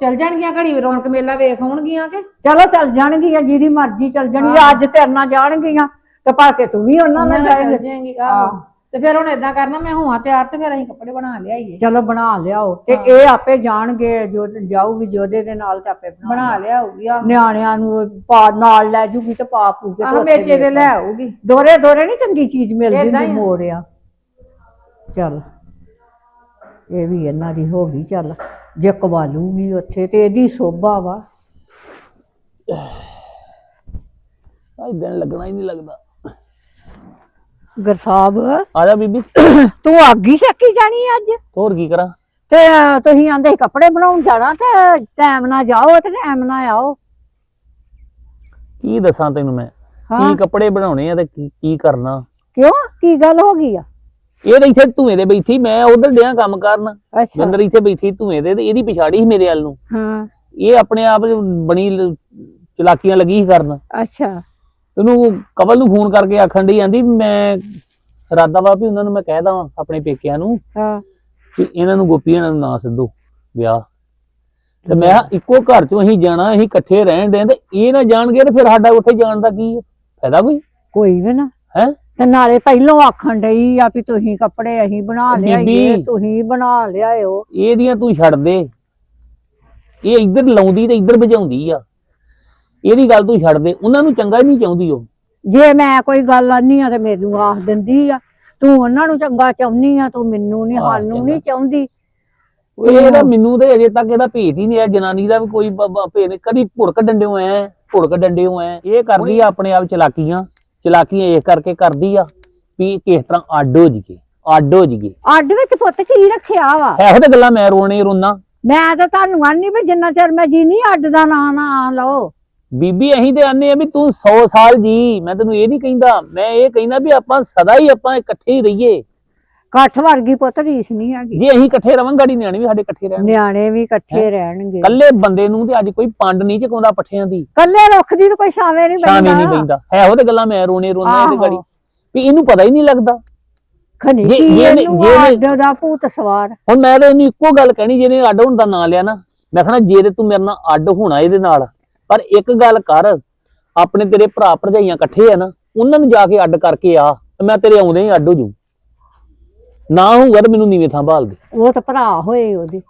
Speaker 1: ਚੱਲ ਜਾਣਗੀਆਂ ਘੜੀ ਰੌਣਕ ਮੇਲਾ ਵੇਖ ਆਉਣਗੀਆਂ ਕਿ?
Speaker 5: ਚਲੋ ਚੱਲ ਜਾਣਗੀਆਂ ਜਿਹਦੀ ਮਰਜ਼ੀ ਚੱਲ ਜਾਣੀ ਅੱਜ ਤੇਰੇ ਨਾਲ ਜਾਣਗੀਆਂ। ਤੇ ਭਰ ਕੇ ਤੂੰ ਵੀ ਉਹਨਾਂ ਨਾਲ ਜਾਏਂਗੇ
Speaker 1: ਜਾਏਂਗੀ ਆਹੋ। ਤੇ ਫਿਰ ਹੁਣ ਏਦਾਂ ਕਰਨਾ ਮੈਂ ਹੋਵਾਂ ਤਿਆਰ ਤੇ ਫਿਰ ਅਸੀਂ ਕੱਪੜੇ ਬਣਾ ਲਿਆਈਏ।
Speaker 5: ਚਲੋ ਬਣਾ ਲਿਆਓ। ਤੇ ਇਹ ਆਪੇ ਜਾਣਗੇ ਜੋ ਜਾਊਗੀ ਜੋਦੇ ਦੇ ਨਾਲ ਤੇ ਆਪੇ ਬਣਾ
Speaker 1: ਬਣਾ ਲਿਆਊਗੀ ਆਹੋ।
Speaker 5: ਨਿਆਣਿਆਂ ਨੂੰ ਪਾ ਨਾਲ ਲੈ ਜੂਗੀ ਤੇ ਪਾ ਪੂ ਕੇ ਤੇ
Speaker 1: ਆਹ ਮੇਚੇ ਦੇ ਲੈ ਆਊਗੀ।
Speaker 5: ਦੋਰੇ ਦੋਰੇ ਨਹੀਂ ਚੰਗੀ ਚੀਜ਼ ਮਿਲਦੀ
Speaker 1: ਏਦਾਂ
Speaker 5: ਹੁੰਦੀ
Speaker 1: ਹੀ ਆ।
Speaker 5: ਮੋੜਿਆ ਚੱਲ। ਇਹ ਵੀ ਇਹਨਾਂ ਦੀ ਹੋ ਗਈ ਚੱਲ। ਜੇ ਕਵਾਲੂਗੀ ਉੱਥੇ ਤੇ ਇਹਦੀ ਸੋਭਾ ਵਾ।
Speaker 4: ਅੱਜ ਦਿਨ ਲੱਗਣਾ ਹੀ ਨਹੀਂ ਲੱਗਦਾ।
Speaker 5: ਗਰਸਾਬ
Speaker 4: ਆ ਜਾ ਬੀਬੀ।
Speaker 5: ਤੂੰ ਅੱਗ ਹੀ ਸੇਕੀ ਜਾਣੀ ਅੱਜ।
Speaker 4: ਹੋਰ ਕੀ ਕਰਾਂ?
Speaker 5: ਤੇ ਤੁਸੀਂ ਆਂਦੇ ਕੱਪੜੇ ਬਣਾਉਣ ਜਾਣਾ ਤੇ ਟਾਈਮ ਨਾਲ ਜਾਓ ਤੇ ਟਾਈਮ ਨਾਲ ਆਓ।
Speaker 4: ਕੀ ਦੱਸਾਂ ਤੈਨੂੰ ਮੈਂ? ਕੀ ਕੱਪੜੇ ਬਣਾਉਣੇ ਆ ਤੇ ਕੀ ਕੀ ਕਰਨਾ?
Speaker 5: ਕਿਉਂ? ਕੀ ਗੱਲ ਹੋ ਗਈ ਆ?
Speaker 4: ਇਹ ਤਾਂ ਇੱਥੇ ਧੂਏ ਦੇ ਬੈਠੀ ਮੈਂ ਉਧਰ ਡਿਆ ਕੰਮ ਕਰਨ।
Speaker 5: ਅੱਛਾ।
Speaker 4: ਜੰਦਰ ਇੱਥੇ ਬੈਠੀ ਧੂਏ ਦੇ ਤੇ ਇਹਦੀ ਪਿਛਾੜੀ ਸੀ ਮੇਰੇ ਵੱਲ ਨੂੰ।
Speaker 5: ਹਾਂ।
Speaker 4: ਇਹ ਆਪਣੇ ਆਪ ਬਣੀ ਚਲਾਕੀਆਂ ਲੱਗੀ ਸੀ ਕਰਨ।
Speaker 5: ਅੱਛਾ।
Speaker 4: ਤੈਨੂੰ ਕਵਲ ਨੂੰ ਫੋਨ ਕਰਕੇ ਆਖਣ ਡਈ ਆਂਦੀ ਮੈਂ ਇਰਾਦਾ ਵਾ ਵੀ ਉਹਨਾਂ ਨੂੰ ਮੈਂ ਕਹਿ ਦਵਾਂ ਆਪਣੇ ਪੇਕਿਆਂ ਨੂੰ
Speaker 5: ਹਾਂ।
Speaker 4: ਕਿ ਇਹਨਾਂ ਨੂੰ ਗੋਪੀ ਇਹਨਾਂ ਨੂੰ ਨਾ ਸੱਦੋ ਵਿਆਹ। ਤੇ ਮੈਂ ਕਿਹਾ ਇੱਕੋ ਘਰ ਚੋਂ ਅਸੀਂ ਜਾਣਾ ਅਸੀਂ ਇਕੱਠੇ ਰਹਿਣ ਦੇ ਤੇ ਇਹ ਨਾ ਜਾਣਗੇ ਤੇ ਫਿਰ ਸਾਡਾ ਉੱਥੇ ਜਾਣ ਦਾ ਕੀ ਫਾਇਦਾ ਕੋਈ?
Speaker 5: ਕੋਈ ਵੀ ਨਾ।
Speaker 4: ਹੈ?
Speaker 5: ਤੇ ਨਾਲੇ ਪਹਿਲੋਂ ਆਖਣ ਡਈ ਆ ਵੀ ਤੁਸੀਂ ਕੱਪੜੇ ਅਸੀਂ ਬਣਾ ਲਿਆਈਏ
Speaker 4: ਬੀਬੀ।
Speaker 5: ਤੁਸੀਂ ਬਣਾ ਲਿਆਇਓ।
Speaker 4: ਇਹਦੀਆਂ ਤੂੰ ਛੱਡ ਦੇ। ਇਹ ਇੱਧਰ ਲਾਉਂਦੀ ਤੇ ਇੱਧਰ ਭਜਾਉਂਦੀ ਆ। ਇਹਦੀ ਗੱਲ ਤੂੰ ਛੱਡ ਦੇ ਉਹਨਾਂ ਨੂੰ ਚੰਗਾ ਹੀ ਨਹੀਂ ਚਾਹੁੰਦੀ ਉਹ।
Speaker 5: ਜੇ ਮੈਂ ਕੋਈ ਗੱਲ ਆਨੀ ਆ ਤੇ ਮੈਨੂੰ ਆਖ ਦਿੰਦੀ ਆ ਤੂੰ ਉਹਨਾਂ ਨੂੰ ਚੰਗਾ ਚਾਹੁੰਨੀ ਆ ਤੂੰ ਮੈਨੂੰ ਨਹੀਂ
Speaker 4: ਆਹ,
Speaker 5: ਸਾਨੂੰ ਨਹੀਂ ਚਾਹੁੰਦੀ।
Speaker 4: ਇਹ ਤਾਂ ਮੈਨੂੰ ਤੇ ਅਜੇ ਤੱਕ ਇਹਦਾ ਭੇਤ ਹੀ ਨਹੀਂ ਆ ਜਨਾਨੀ ਦਾ ਵੀ ਕੋਈ ਬ- ਬ- ਭੇਤ ਨਹੀਂ। ਕਦੀ ਭੁੜਕ ਡੰਡਿਓ ਐ ਭੁੜਕ ਡੰਡਿਓ ਐ। ਇਹ ਕਰਦੀ ਆ ਆਪਣੇ ਆਪ ਚਲਾਕੀਆਂ ਚਲਾਕੀਆਂ ਇਸ ਕਰਕੇ ਕਰਦੀ ਆ ਵੀ ਕਿਸ ਤਰ੍ਹਾਂ ਅੱਡ ਹੋ ਜੀਏ ਅੱਡ ਹੋ ਜੀਏ
Speaker 5: ਅੱਡ ਵਿੱਚ ਪੁੱਤ ਕੀ ਰੱਖਿਆ ਵਾ?
Speaker 4: ਇਹੋ ਤੇ ਗੱਲਾਂ ਮੈਂ ਰੋਣੇ ਰੋਣਾ
Speaker 5: ਮੈਂ ਤਾਂ ਤੁਹਾਨੂੰ ਆਨੀ ਵੀ ਜਿੰਨਾ ਚਿਰ ਮੈਂ ਜੀ ਨਹੀਂ ਅੱਡ ਦਾ ਨਾਂ ਨਾ ਲਓ।
Speaker 4: ਬੀਬੀ ਅਹੀਂ ਤੇ ਆਨੇ ਆ ਵੀ ਤੂੰ 100 ਸਾਲ ਜੀ। ਮੈਂ ਤੈਨੂੰ ਇਹ ਨਹੀਂ ਕਹਿੰਦਾ। ਮੈਂ ਇਹ ਕਹਿੰਦਾ ਵੀ ਆਪਾਂ ਸਦਾ ਹੀ ਆਪਾਂ ਇਕੱਠੇ ਹੀ ਰਹੀਏ।
Speaker 5: ਕੱਠ ਵਰਗੀ ਪੁੱਤ ਰੀਸ ਨਹੀਂ ਹੈਗੀ।
Speaker 4: ਜੇ ਅਸੀਂ ਇਕੱਠੇ ਰਵਾਂਗੇ ਗਾੜੀ ਨਿਆਣੇ ਵੀ ਸਾਡੇ ਇਕੱਠੇ ਰਹਿਣ
Speaker 5: ਨਿਆਣੇ ਵੀ ਇਕੱਠੇ ਰਹਿਣਗੇ।
Speaker 4: ਕੱਲੇ ਬੰਦੇ ਨੂੰ ਤੇ ਅੱਜ ਕੋਈ ਪੰਡ ਨਹੀਂ ਚਕਾਉਂਦਾ ਪੱਠਿਆਂ ਦੀ।
Speaker 5: ਕੱਲੇ ਰੁੱਖ ਦੀ ਤਾਂ ਕੋਈ ਛਾਵੇਂ ਨਹੀਂ
Speaker 4: ਸ਼ਾਮੇ ਨਹੀਂ ਪੈਂਦਾ। ਹੈ ਉਹ ਤੇ ਗੱਲਾਂ ਮੈਂ ਰੋਣੇ ਰੋਂਦਾ ਇਹਦੇ। ਗਾੜੀ। ਵੀ ਇਹਨੂੰ ਪਤਾ ਹੀ ਨਹੀਂ ਲੱਗਦਾ।
Speaker 5: ਖਨੀ
Speaker 4: ਜੇ- ਜੇ
Speaker 5: ਦਾ ਭੂਤ ਸਵਾਰ।
Speaker 4: ਹੁਣ ਮੈਂ ਤਾਂ ਇਹਨੂੰ ਇੱਕੋ ਗੱਲ ਕਹਿਣੀ ਜਿਹਨੇ ਅੱਡ ਹੋਣ ਦਾ ਨਾਂ ਲਿਆ ਨਾ। ਮੈਂ ਕਹਣਾ ਜੇ ਤੇ ਤੂੰ ਮੇਰੇ ਨਾਲ ਅੱਡ ਹੋਣਾ ਇਹਦੇ ਨਾਲ ਪਰ ਇੱਕ ਗੱਲ ਕਰ ਆਪਣੇ ਤੇਰੇ ਭਰਾ ਭਰਜਾਈਆਂ ਇਕੱਠੇ ਆ ਨਾ ਉਹਨਾਂ ਨੂੰ ਜਾ ਕੇ ਅੱਡ ਕਰਕੇ ਆ ਤੇ ਮੈਂ ਤੇਰੇ ਆਉਂਦੇ ਹੀ ਅੱਡ ਹੋ ਜੂ ਨਾ ਹੋਊਗਾ ਤੇ ਮੈਨੂੰ ਨੀਵੇਂ ਥਾਂ ਭਾਲ ਦੇ
Speaker 5: ਉਹ ਤਾਂ ਭਰਾ ਹੋਏ ਉਹਦੇ।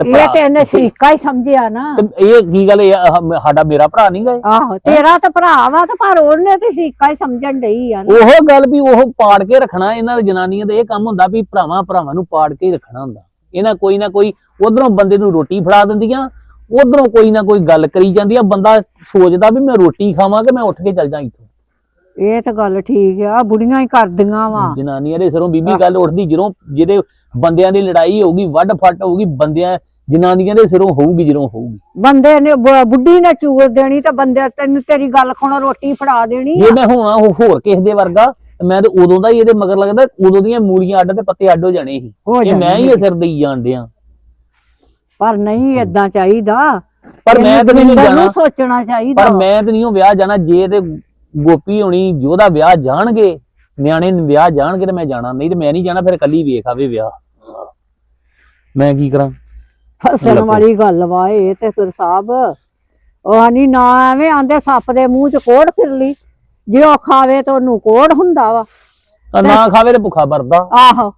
Speaker 5: ਇਹ ਤੇ ਇਹਨੇ ਸ਼ਰੀਕਾ ਹੀ ਸਮਝਿਆ ਨਾ।
Speaker 4: ਤੇ ਇਹ ਕੀ ਗੱਲ ਇਹ ਆਹ ਸਾਡਾ ਮੇਰਾ ਭਰਾ ਨਹੀਂ ਗਏ
Speaker 5: ਆਹੋ ਤੇਰਾ ਤਾਂ ਭਰਾ ਵਾ ਤੇ ਪਰ ਉਹਨੇ ਤੇ ਸ਼ਰੀਕਾ ਹੀ ਸਮਝਣ ਡਈ ਆ ਨਾ।
Speaker 4: ਉਹ ਗੱਲ ਵੀ ਉਹ ਪਾੜ ਕੇ ਰੱਖਣਾ ਇਹਨਾਂ ਦੇ ਜਨਾਨੀਆਂ ਦਾ ਇਹ ਕੰਮ ਹੁੰਦਾ ਵੀ ਭਰਾਵਾਂ ਭਰਾਵਾਂ ਨੂੰ ਪਾੜ ਕੇ ਹੀ ਰੱਖਣਾ ਹੁੰਦਾ। ਇਹਨਾਂ ਕੋਈ ਨਾ ਕੋਈ ਉਧਰੋਂ ਬੰਦੇ ਨੂੰ ਰੋਟੀ ਫੜਾ ਦਿੰਦੀਆਂ ਉਧਰੋਂ ਕੋਈ ਨਾ ਕੋਈ ਗੱਲ ਕਰੀ ਜਾਂਦੀ ਆ ਬੰਦਾ ਸੋਚਦਾ ਵੀ ਮੈਂ ਰੋਟੀ ਖਾਵਾਂ ਕਿ ਮੈਂ ਉੱਠ ਕੇ ਚੱਲ ਜਾਂ ਇੱਥੋਂ।
Speaker 5: ਇਹ ਤਾਂ ਗੱਲ ਠੀਕ ਆ ਬੁੜੀਆਂ ਹੀ ਕਰਦੀਆਂ ਵਾ।
Speaker 4: ਜਨਾਨੀਆਂ ਦੇ ਸਿਰੋਂ ਬੀਬੀ ਗੱਲ ਉੱਠਦੀ ਜਦੋਂ ਜਿਹਦੇ ਬੰਦਿਆਂ ਦੀ ਲੜਾਈ ਹੋਊਗੀ ਵੱਡ ਫੱਟ ਹੋਊਗੀ ਬੰਦਿਆਂ ਜਨਾਨੀਆਂ ਦੇ ਸਿਰੋਂ ਹੋਊਗੀ ਜਦੋਂ ਹੋਊਗੀ।
Speaker 5: ਬੰਦੇ ਨੇ ਬ- ਬੁੱਢੀ ਨੇ ਚੂਰ ਦੇਣੀ ਤੇ ਬੰਦੇ ਤੈਨੂੰ ਤੇਰੀ ਗੱਲ ਖੋਣਾ ਰੋਟੀ ਫੜਾ ਦੇਣੀ
Speaker 4: ਜੇ ਮੈਂ ਹੋਣਾ ਉਹ ਹੋਰ ਕਿਸੇ ਦੇ ਵਰਗਾ ਤੇ ਮੈਂ ਤੇ ਉਦੋਂ ਦਾ ਹੀ ਇਹਦੇ ਮਗਰ ਲੱਗਦਾ ਉਦੋਂ ਦੀਆਂ ਮੂਲੀਆਂ ਅੱਡ ਤੇ ਪੱਤੇ ਅੱਡ ਹੋ ਜਾਣੇ ਸੀ।
Speaker 5: ਹੋ
Speaker 4: ਇਹ ਮੈਂ ਹੀ। ਸਿਰ ਦੇਈ ਜਾਂਦਿਆਂ
Speaker 5: ਪਰ ਨਹੀਂ ਏਦਾਂ ਚਾਹੀਦਾ।
Speaker 4: ਪਰ ਮੈਂ ਤੇ ਨਹੀਂ ਜਾਣਾ।
Speaker 5: ਨੂੰ ਸੋਚਣਾ ਚਾਹੀਦਾ।
Speaker 4: ਪਰ ਮੈਂ ਤੇ ਨਹੀਂ ਉਹ ਵਿਆਹ ਜਾਣਾ। ਜੇ ਤੇ ਗੋਪੀ ਹੋਣੀ ਜੋਦਾ ਵਿਆਹ ਜਾਣਗੇ ਨਿਆਣੇ ਵਿਆਹ ਜਾਣਗੇ ਤੇ ਮੈਂ ਜਾਣਾ। ਨਹੀਂ ਤੇ ਮੈਂ ਨਹੀਂ ਜਾਣਾ ਫਿਰ ਕੱਲੀ ਵੇਖ ਆਵੇ ਵਿਆਹ। ਮੈਂ ਕੀ ਕਰਾਂ?
Speaker 5: ਫਸਣ
Speaker 4: ਲੱਭੋ।
Speaker 5: ਵਾਲੀ ਗੱਲ ਵਾ ਇਹ ਤੇ ਫਿਰ ਸਾਹਿਬ ਉਹ ਨਹੀਂ ਨਾ ਐਵੇਂ ਆਂਦੇ ਸੱਪ ਦੇ ਮੂੰਹ ਚ ਕੋੜ ਫਿਰਲੀ ਜੇ ਉਹ ਖਾਵੇ ਤਾਂ ਉਹਨੂੰ ਕੋੜ ਹੁੰਦਾ ਵਾ।
Speaker 4: ਤਾਂ ਨਾ ਖਾਵੇ ਤੇ ਭੁੱਖਾ ਮਰਦਾ।
Speaker 5: ਆਹੋ।